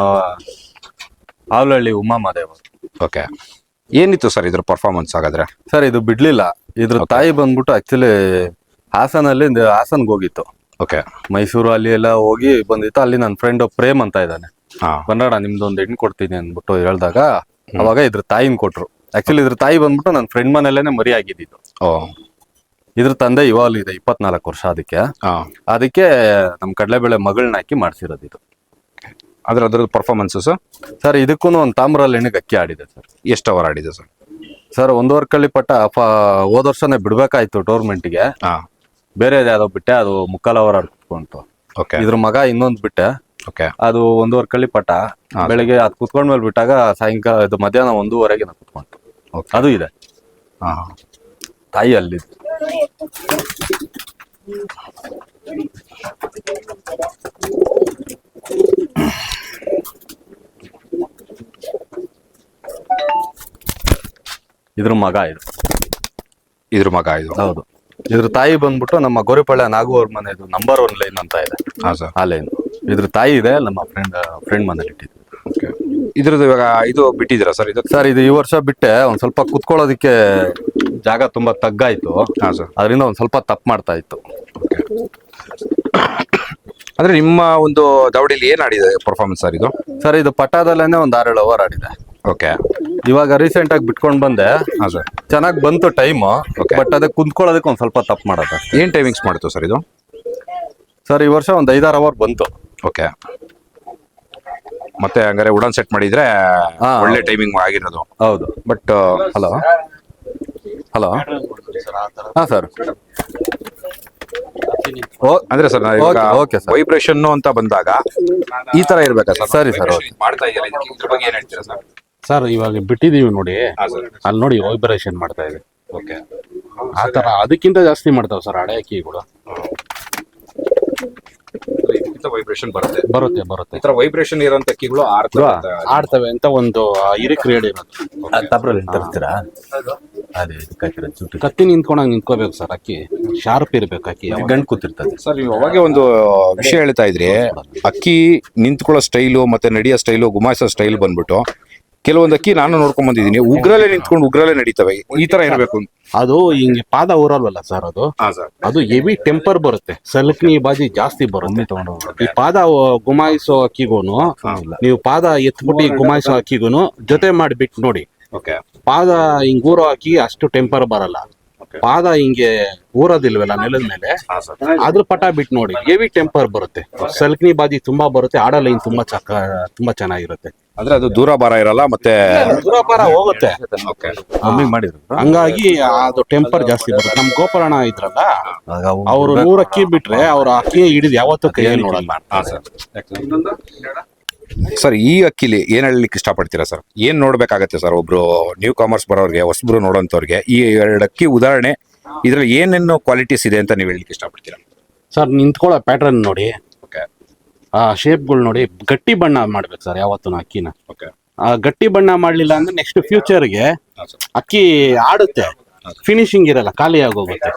ಆವಲಹಳ್ಳಿ ಉಮಾ ಮಾದೇವ್. ಓಕೆ ಏನಿತ್ತು ಸರ್ ಇದ್ರ ಪರ್ಫಾರ್ಮೆನ್ಸ್ ಹಾಗಾದ್ರೆ? ಸರ್ ಇದು ಬಿಡ್ಲಿಲ್ಲ. ಇದ್ರ ತಾಯಿ ಬಂದ್ಬಿಟ್ಟು ಆಕ್ಚುಲಿ ಹಾಸನಲ್ಲಿ ಹಾಸನ್ಗೆ ಹೋಗಿತ್ತು. ಓಕೆ ಮೈಸೂರು ಅಲ್ಲಿ ಎಲ್ಲ ಹೋಗಿ ಬಂದಿತ್ತು. ಅಲ್ಲಿ ನನ್ನ ಫ್ರೆಂಡ್ ಪ್ರೇಮ್ ಅಂತ ಇದ್ದಾನೆ. ಹಾ. ಕನ್ನಡ ನಿಮ್ದು ಒಂದು ಹೆಣ್ಣು ಕೊಡ್ತೀನಿ ಅಂದ್ಬಿಟ್ಟು ಹೇಳ್ದಾಗ ಅವಾಗ ಇದ್ರ ತಾಯಿನ ಕೊಟ್ರು. ಆಕ್ಚುಲಿ ಇದ್ರ ತಾಯಿ ಬಂದ್ಬಿಟ್ಟು ನನ್ನ ಫ್ರೆಂಡ್ ಮನೇಲೇನೆ ಮರಿ ಆಗಿದ್ದು ಇದ್ರ ತಂದೆ ಇವಾಗಲೂ ಇದೆ ಇಪ್ಪತ್ನಾಲ್ಕು ವರ್ಷ ಅದಕ್ಕೆ. ಹಾ. ಅದಕ್ಕೆ ನಮ್ ಕಡಲೆಬೇಳೆ ಮಗಳನ್ನ ಹಾಕಿ ಮಾಡ್ಸಿರೋದು ಇದು. ಅದ್ರ ಅದ್ರದ್ದು ಪರ್ಫಾರ್ಮೆನ್ಸ್ ಸರ್ ಸರ್ ಇದಕ್ಕೂ ಒಂದು ತಾಮ್ರಲ್ಲಿ ಹೆಣ್ಣಿಗೆ ಅಕ್ಕಿ ಆಡಿದೆ ಸರ್ ಎಷ್ಟು ಅವರ್ ಆಡಿದೆ ಸರ್ ಸರ್ ಒಂದೂವರೆ ಕಳ್ಳಿ ಪಟ್ಟ ಫ- ಹೋದ ವರ್ಷನೇ ಬಿಡಬೇಕಾಯ್ತು ಟೂರ್ಮೆಂಟ್ಗೆ ಹಾ. ಬೇರೆ ಯಾವ್ದೋ ಬಿಟ್ಟೆ ಅದು ಮುಕ್ಕಾಲ್ ಅವರ್ ಕುತ್ಕೊಂತು ಓಕೆ ಇದ್ರ ಮಗ ಇನ್ನೊಂದು ಬಿಟ್ಟೆ. ಓಕೆ ಅದು ಒಂದೂವರೆ ಕಳ್ಳಿ ಪಟ್ಟ. ಬೆಳಿಗ್ಗೆ ಅದು ಕುತ್ಕೊಂಡ್ಮೇಲೆ ಬಿಟ್ಟಾಗ ಸಾಯಂಕಾಲ ಇದು ಮಧ್ಯಾಹ್ನ ಒಂದೂವರೆಗೆ ನಾವು ಕುತ್ಕೊಂತು. ಓಕೆ ಅದು ಇದೆ. ಹಾಂ ತಾಯಿ ಅಲ್ಲಿ ಇದ್ರ ಮಗ ಇದು. ಇದ್ರ ಮಗ ಇದು. ಹೌದು. ಇದ್ರ ತಾಯಿ ಬಂದ್ಬಿಟ್ಟು ನಮ್ಮ ಗೋರಿಪಳ್ಳ ನಾಗು ಅವ್ರ ಮನೆದು ನಂಬರ್ ಒನ್ ಲೈನ್ ಅಂತ ಇದೆ. ಹಾ ಸರ್ ಆ ಲೈನ್ ಇದ್ರ ತಾಯಿ ಇದೆ ನಮ್ಮ ಫ್ರೆಂಡ್ ಫ್ರೆಂಡ್ ಮನೇಲಿ ಇಟ್ಟಿದ್ದು. ಓಕೆ. ಇದ್ರದ್ದು ಇವಾಗ ಇದು ಬಿಟ್ಟಿದ್ದೀರಾ ಸರ್ ಇದು? ಸರ್ ಇದು ಈ ವರ್ಷ ಬಿಟ್ಟೆ ಒಂದ್ ಸ್ವಲ್ಪ ಕುತ್ಕೊಳ್ಳೋದಕ್ಕೆ ಜಾಗ ತುಂಬಾ ತಗ್ಗಾಯ್ತು. ಹಾ ಸರ್ ಅದರಿಂದ ಒಂದ್ ಸ್ವಲ್ಪ ತಪ್ಪು ಮಾಡ್ತಾ ಇತ್ತು. ಅಂದ್ರೆ ನಿಮ್ಮ ಒಂದು ದವಡಿಲಿ ಏನ್ ಆಡಿದೆ ಪರ್ಫಾರ್ಮೆನ್ಸ್ ಸರ್ ಇದು? ಸರ್ ಇದು ಪಟ್ಟಾದಲ್ಲೇನೆ ಒಂದ್ ಆರೇಳು ಓವರ್ ಆಡಿದೆ. ಓಕೆ. ಇವಾಗ ರೀಸೆಂಟ್ ಆಗಿ ಬಿಟ್ಕೊಂಡ್ ಬಂದೆ. ಹಾ ಸರ್ ಚೆನ್ನಾಗಿ ಬಂತು ಟೈಮ್ Okay. ಬಟ್ ಅದಕ್ಕೆ ಕುಂತ್ಕೊಳ್ಳೋದಕ್ಕೆ ಒಂದ್ ಸ್ವಲ್ಪ ತಪ್ಪು ಮಾಡೋದು. ಏನ್ ಟೈಮಿಂಗ್ಸ್ ಮಾಡ್ತು ಸರ್ ಇದು? ಸರ್ ಈ ವರ್ಷ ಒಂದ್ ಐದಾರು ಅವರ್ ಬಂತು. ಓಕೆ ಮತ್ತೆ ಹಂಗಾರೆ ಉಡನ್ ಸೆಟ್ ಮಾಡಿದ್ರೆ ಹಾ. ಒಳ್ಳೆ ಟೈಮಿಂಗ್ ಆಗಿರೋದು. ಹೌದು. ಬಟ್ ಹಲೋ ಹಲೋ ಹಾ ಸರ್. ಓ ಅಂದ್ರೆ sir okay Okay, okay, sir. Vibration ಅಂತ ಬಂದಾಗ ಈ ತರ ಇರ್ಬೇಕಾ ಸರ್? ಸರಿ, ಸರ್ Vibration ಮಾಡ್ತಾ ಇದೆಯಲ್ಲ ಇದಕ್ಕೆ ಇದ್ರ ಬಗ್ಗೆ ಏನ್ ಹೇಳ್ತೀರಾ ಸರ್? ಸರ್ ಇವಾಗ ಬಿಟ್ಟಿದೀವಿ ನೋಡಿ. ಸರ್. ಅಲ್ಲಿ ನೋಡಿ ವೈಬ್ರೇಷನ್ ಮಾಡ್ತಾ ಇದೆ. ಓಕೆ ಆ ತರ ಅದಕ್ಕಿಂತ ಜಾಸ್ತಿ ಮಾಡ್ತಾವ ಸರ್ ಹಳೆ ಅಕ್ಕಿಗಳು ವೈಬ್ರೇಷನ್ ಬರುತ್ತೆ. ಬರುತ್ತೆ ಬರುತ್ತೆ. ಈ ತರ ವೈಬ್ರೇಷನ್ ಇರೋಂತ ಅಕ್ಕಿಗಳು ಆರ್ತವೆ ಆಡ್ತವೆ ಅಂತ ಒಂದು ಹಿರಿಕ್ ರೇಡ್ ಇರುತ್ತೆ ತರ್ತೀರಾ ಅದೇ ಕತ್ತಿ ನಿಂತ್ಕೊಂಡಂಗ್ ನಿಂತ್ಕೋಬೇಕು ಸರ್ ಅಕ್ಕಿ. ಶಾರ್ಪ್ ಇರ್ಬೇಕು ಅಕ್ಕಿ. ಗಂಟು ಕೂತಿರ್ತದೆ ಸರ್ ನೀವು ಅವಾಗೆ ಒಂದು ವಿಷಯ ಹೇಳ್ತಾ ಇದ್ರಿ. ಅಕ್ಕಿ ನಿಂತ್ಕೊಳ್ಳೋ ಸ್ಟೈಲು ಮತ್ತೆ ನಡೆಯೋ ಸ್ಟೈಲು ಗುಮಾಯಿಸೋ ಸ್ಟೈಲ್ ಬಂದ್ಬಿಟ್ಟು ಕೆಲವೊಂದು ಅಕ್ಕಿ ನಾನು ನೋಡ್ಕೊಂಡ್ ಬಂದಿದ್ದೀನಿ. ಉಗ್ರಲ್ಲೇ ನಿಂತ್ಕೊಂಡು ಉಗ್ರಲ್ಲೇ ನಡೀತವೆ. ಈ ತರ ಇರಬೇಕು ಅದು ಹಿಂಗೆ ಪಾದ ಊರಲ್ವಲ್ಲ ಸರ್ ಅದು? ಹಾ ಸರ್. ಅದು ಹೆವಿ ಟೆಂಪರ್ ಬರುತ್ತೆ. ಸಲ್ಕನಿ ಬಾಜಿ ಜಾಸ್ತಿ ಬರುತ್ತೆ. ಈ ಪಾದ ಗುಮಾಯಿಸೋ ಅಕ್ಕಿಗೂನು ನೀವು ಪಾದ ಎತ್ಬಿಟ್ಟು ಗುಮಾಯಿಸೋ ಅಕ್ಕಿಗೂನು ಜೊತೆ ಮಾಡಿಬಿಟ್ಟು ನೋಡಿ. ಓಕೆ ಪಾದ ಹಿಂಗ್ ಊರೋ ಅಕ್ಕಿ ಅಷ್ಟು ಟೆಂಪರ್ ಬರಲ್ಲ. ಪಾದ ಹಿಂಗೆ ಊರೋದಿಲ್ವಲ್ಲ ನೆಲದ ಮೇಲೆ? ಅದ್ರ ಪಟ ಬಿಟ್ಟು ನೋಡಿ. ಹೆವಿ ಟೆಂಪರ್ ಬರುತ್ತೆ. ಸಲ್ಕನಿ ಬಾಜಿ ತುಂಬಾ ಬರುತ್ತೆ. ಆಡ ಲೈನ್ ತುಂಬಾ ಚಕ್ಕ ತುಂಬಾ ಚೆನ್ನಾಗಿರುತ್ತೆ. ಅಂದ್ರೆ ಅದು ದೂರ ಭಾರ ಇರಲ್ಲ ಮತ್ತೆ ದೂರ ಭಾರ ಹೋಗುತ್ತೆ. ಮಾಡಿದ್ರು ಹಂಗಾಗಿ ಅದು ಟೆಂಪರ್ ಜಾಸ್ತಿ ಬರುತ್ತೆ. ನಮ್ ಗೋಪಾಲಣ್ಣ ಇದ್ರಲ್ಲ ಅವರು ನೂರ ಅಕ್ಕಿ ಬಿಟ್ರೆ ಅವ್ರ ಅಕ್ಕಿ ಹಿಡಿದ್ ಯಾವತ್ತೂ ಕೈಯಲ್ಲಿ ನೋಡಲ್ಲ. ಸರ್ ಈ ಅಕ್ಕಿಲಿ ಏನ್ ಹೇಳಲಿಕ್ಕೆ ಇಷ್ಟಪಡ್ತೀರಾ ಸರ್? ಏನ್ ನೋಡ್ಬೇಕಾಗತ್ತೆ ಸರ್ ಒಬ್ರು ನ್ಯೂ ಕಾಮರ್ಸ್ ಬರೋರಿಗೆ ಹೊಸಬ್ರು ನೋಡೋಂಥವ್ರಿಗೆ? ಈ ಎರಡು ಅಕ್ಕಿ ಉದಾಹರಣೆ ಇದ್ರಲ್ಲಿ ಏನೇನು ಕ್ವಾಲಿಟೀಸ್ ಇದೆ ಅಂತ ನೀವು ಹೇಳಲಿಕ್ಕೆ ಇಷ್ಟಪಡ್ತೀರಾ? ಸರ್ ನಿಂತ್ಕೊಳ್ಳೋ ಪ್ಯಾಟರ್ನ್ ನೋಡಿ. ಓಕೆ. ಆ ಶೇಪ್ಗಳು ನೋಡಿ ಗಟ್ಟಿ ಬಣ್ಣ ಮಾಡ್ಬೇಕು ಸರ್ ಯಾವತ್ತು ಅಕ್ಕಿನ. ಓಕೆ. ಆ ಗಟ್ಟಿ ಬಣ್ಣ ಮಾಡ್ಲಿಲ್ಲ ಅಂದ್ರೆ ನೆಕ್ಸ್ಟ್ ಫ್ಯೂಚರ್ಗೆ ಅಕ್ಕಿ ಆಡುತ್ತೆ. ಫಿನಿಶಿಂಗ್ ಇರಲ್ಲ ಖಾಲಿ ಆಗೋಗುತ್ತೆ.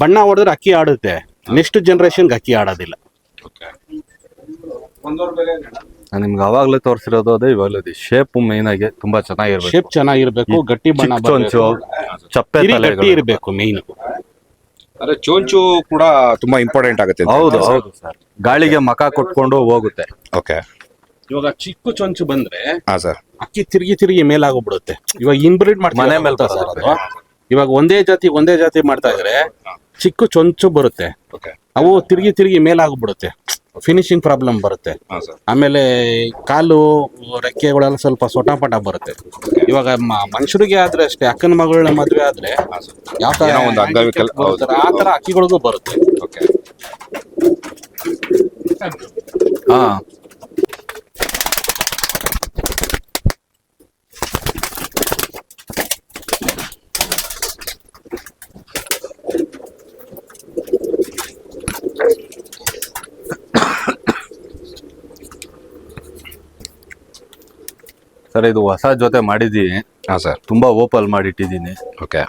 ಬಣ್ಣ ಹೊಡೆದ್ರೆ ಅಕ್ಕಿ ಆಡುತ್ತೆ. ನೆಕ್ಸ್ಟ್ ಜನರೇಷನ್ಗೆ ಅಕ್ಕಿ ಆಡೋದಿಲ್ಲ. ನಾನ್ ನಿಮ್ಗೆ ಅವಾಗ್ಲೇ ತೋರಿಸಿರೋದು ಅದೇ ಇವಾಗಲೂ ಅದೇ. ಶೇಪ್ ಮೇನ್ ಆಗಿ ತುಂಬಾ ಚೆನ್ನಾಗಿರ್ಬೇಕು. ಶೇಪ್ ಚೆನ್ನಾಗಿರ್ಬೇಕು ಗಟ್ಟಿ ಬಣ್ಣ ಚಿಕ್ಕ ಚೊಂಚು ಬರ್ಬೇಕು. ಚಪ್ಪೆ ಗಟ್ಟಿ ಇರಬೇಕು ಮೇನ್ ಅಂದ್ರೆ ಚೋಂಚು ಕೂಡ ತುಂಬಾ ಇಂಪಾರ್ಟೆಂಟ್ ಆಗುತ್ತೆ ಹೌದು ಹೌದು ಸರ್. ಗಾಳಿಗೆ ಮಕ ಕೊಟ್ಕೊಂಡು ಹೋಗುತ್ತೆ. ಓಕೆ. ಇವಾಗ ಚಿಕ್ಕ ಚೊಂಚು ಬಂದ್ರೆ ಹಾ ಸರ್. ಅಕ್ಕಿ ತಿರುಗಿ ತಿರುಗಿ ಮೇಲಾಗೋಗ್ಬಿಡುತ್ತೆ. ಇವಾಗ ಇನ್ಬ್ರೀಡ್ ಮಾಡ್ತಾರೆ ಮನೆ ಮೇಲೆ ಬರುತ್ತೆ. ಇವಾಗ ಒಂದೇ ಜಾತಿ ಒಂದೇ ಜಾತಿ ಮಾಡ್ತಾ ಇದ್ರೆ ಚಿಕ್ಕ ಚೊಂಚು ಬರುತ್ತೆ. ಓಕೆ ಅವು ತಿರುಗಿ ತಿರುಗಿ ಮೇಲಾಗ್ಬಿಡುತ್ತೆ. ಫಿನಿಶಿಂಗ್ ಪ್ರಾಬ್ಲಮ್ ಬರುತ್ತೆ. ಆಮೇಲೆ ಕಾಲು ರೆಕ್ಕೆಗಳೆಲ್ಲ ಸ್ವಲ್ಪ ಸೊಟಾಪಟ ಬರುತ್ತೆ. ಇವಾಗ ಮನುಷ್ಯರಿಗೆ ಆದ್ರೆ ಅಷ್ಟೇ ಅಕ್ಕನ ಮಗಳ ಮದುವೆ ಆದ್ರೆ ಯಾವ ತರ ಆ ತರ ಅಕ್ಕಿಗಳಿಗೂ ಬರುತ್ತೆ. ಓಕೆ ಹಾ. ಸರ್ ಇದು ಹೊಸ ಜೊತೆ ಮಾಡಿದೀನಿ ಹಾಂ ಸರ್ ತುಂಬಾ ಓಪಲ್ ಮಾಡಿಟ್ಟಿದ್ದೀನಿ. ಓಕೆ.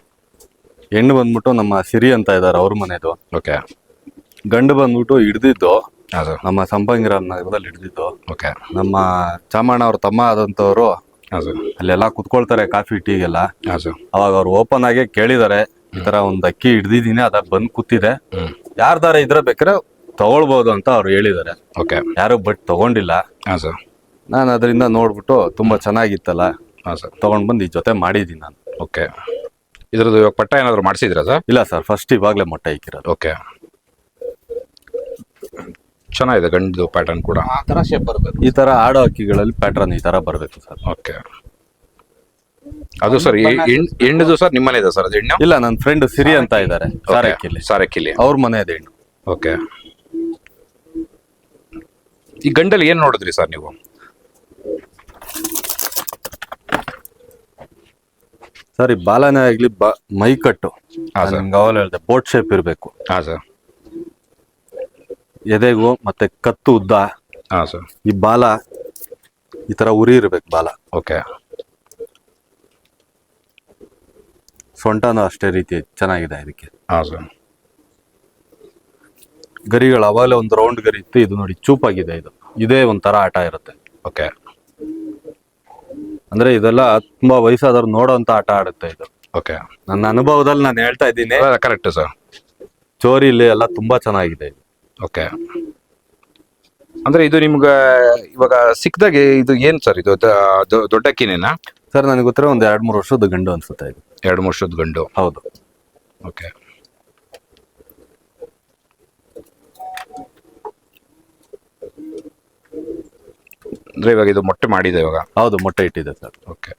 ಹೆಣ್ಣು ಬಂದ್ಬಿಟ್ಟು ನಮ್ಮ ಸಿರಿ ಅಂತ ಇದ್ದಾರೆ ಅವ್ರ ಮನೆದು. ಓಕೆ. ಗಂಡು ಬಂದ್ಬಿಟ್ಟು ಹಿಡ್ದಿದ್ದು. ಹಾಂ ಸರ್ ನಮ್ಮ ಸಂಪಂಗಿರ ನಗರದಲ್ಲಿ ಹಿಡ್ದಿದ್ದು. ಓಕೆ. ನಮ್ಮ ಚಾಮಣ್ಣ ಅವ್ರ ತಮ್ಮ ಆದಂತವ್ರು ಹಾಂ ಸರ್ ಅಲ್ಲೆಲ್ಲ ಕುತ್ಕೊಳ್ತಾರೆ ಕಾಫಿ ಟೀಗೆಲ್ಲ. ಹಾಂ ಸರ್ ಅವಾಗ ಅವ್ರು ಓಪನ್ ಆಗಿ ಕೇಳಿದಾರೆ ಈ ತರ ಒಂದ್ ಅಕ್ಕಿ ಹಿಡ್ದಿದ್ದೀನಿ ಅದ ಬಂದ್ ಕೂತಿದೆ. ಯಾರ್ದಾರ ಇದ್ರೆ ಬೇಕಾರೆ ತಗೊಳ್ಬೋದು ಅಂತ ಅವ್ರು ಹೇಳಿದ್ದಾರೆ ಓಕೆ. ಯಾರು ಬಟ್ ತಗೊಂಡಿಲ್ಲ. ಹಾಂ ಸರ್ ನಾನು ಅದರಿಂದ ನೋಡ್ಬಿಟ್ಟು ತುಂಬ ಚೆನ್ನಾಗಿತ್ತಲ್ಲ. ಹಾಂ ಸರ್. ತೊಗೊಂಡು ಬಂದು ಈ ಜೊತೆ ಮಾಡಿದ್ದೀನಿ ನಾನು. ಓಕೆ. ಇದ್ರದ್ದು ಇವಾಗ ಪಟ್ಟ ಏನಾದರೂ ಮಾಡಿಸಿದ್ರಾ ಸರ್? ಇಲ್ಲ ಸರ್. ಫಸ್ಟ್ ಇವಾಗಲೇ ಮೊಟ್ಟೆ ಇಕ್ಕಿರೋದು ಓಕೆ. ಚೆನ್ನಾಗಿದೆ ಗಂಡು ಪ್ಯಾಟರ್ನ್ ಕೂಡ. ಆ ಥರ ಶೇಪ್ ಬರಬೇಕು. ಈ ಥರ ಆಡೋ ಅಕ್ಕಿಗಳಲ್ಲಿ ಪ್ಯಾಟ್ರನ್ ಈ ಥರ ಬರಬೇಕು ಸರ್. ಓಕೆ. ಅದು ಸರ್ ಹೆಣ್ಣದು ಸರ್. ನಿಮ್ಮನೆ ಇದೆ ಸರ್? ಅದು ಹೆಣ್ಣು? ಇಲ್ಲ ನನ್ನ ಫ್ರೆಂಡ್ ಸಿರಿ ಅಂತ ಇದ್ದಾರೆ ಸಾರಕ್ಕಿಲಿ. ಸಾರಕ್ಕಿಲಿ. ಅವ್ರ ಮನೆ ಇದೆ ಹೆಣ್ಣು. ಓಕೆ. ಈ ಗಂಡಲ್ಲಿ ಏನು ನೋಡಿದ್ರಿ ಸರ್ ನೀವು? ಸರ್ ಈ ಬಾಲನೇ ಆಗ್ಲಿ ಬ ಮೈ ಕಟ್ಟು. ಹಾ, ಸರ್. ನಿಮ್ಗೆ ಹೇಳ್ದೆ ಬೋಟ್ ಶೇಪ್ ಇರಬೇಕು. ಹಾ ಸರ್ ಎದೆಗೂ ಮತ್ತೆ ಕತ್ತು ಉದ್ದ ಹಾ ಸರ್ ಈ ಬಾಲ ಈ ತರ ಉರಿ ಇರ್ಬೇಕು ಬಾಲ. ಓಕೆ ಸೊಂಟನೂ ಅಷ್ಟೇ ರೀತಿ ಚೆನ್ನಾಗಿದೆ ಇದಕ್ಕೆ. ಹಾ ಸರ್ ಗರಿಗಳು ಅವಾಗಲೇ ಒಂದು ರೌಂಡ್ ಗರಿ ಇತ್ತು ಇದು ನೋಡಿ ಚೂಪಾಗಿದೆ ಇದು. ಇದೇ ಒಂಥರ ಆಟ ಇರುತ್ತೆ. ಓಕೆ ಅಂದ್ರೆ ಇದೆಲ್ಲ ತುಂಬಾ ವಯಸ್ಸಾದವ್ರು ನೋಡೋಂತ ಆಟ ಆಡುತ್ತೆ ಇದು. ಓಕೆ ನನ್ನ ಅನುಭವದಲ್ಲಿ ನಾನು ಹೇಳ್ತಾ ಇದ್ದೀನಿ. ಕರೆಕ್ಟ್ ಸರ್ ಚೋರಿಲಿ ಎಲ್ಲ ತುಂಬಾ ಚೆನ್ನಾಗಿದೆ ಇದು. ಓಕೆ ಅಂದ್ರೆ ಇದು ನಿಮ್ಗೆ ಇವಾಗ ಸಿಕ್ದಾಗೆ ಇದು ಏನ್ ಸರ್ ಇದು? ದ- ದೊ- ದೊಡ್ಡ ಕಿನೇನಾ? ಸರ್ ನನಗೆ ಗೊತ್ತಿರೋ ಒಂದು ಎರಡ್ ಮೂರು ವರ್ಷದ ಗಂಡು ಅನ್ಸುತ್ತೆ ಇದು. ಎರಡು ಮೂರು ವರ್ಷದ ಗಂಡು. ಹೌದು. ಓಕೆ ಅಂದ್ರೆ ಇವಾಗ ಇದು ಮೊಟ್ಟೆ ಮಾಡಿದೆ ಇವಾಗ. ಹೌದು ಮೊಟ್ಟೆ ಇಟ್ಟಿದೆ ಸರ್. ಓಕೆ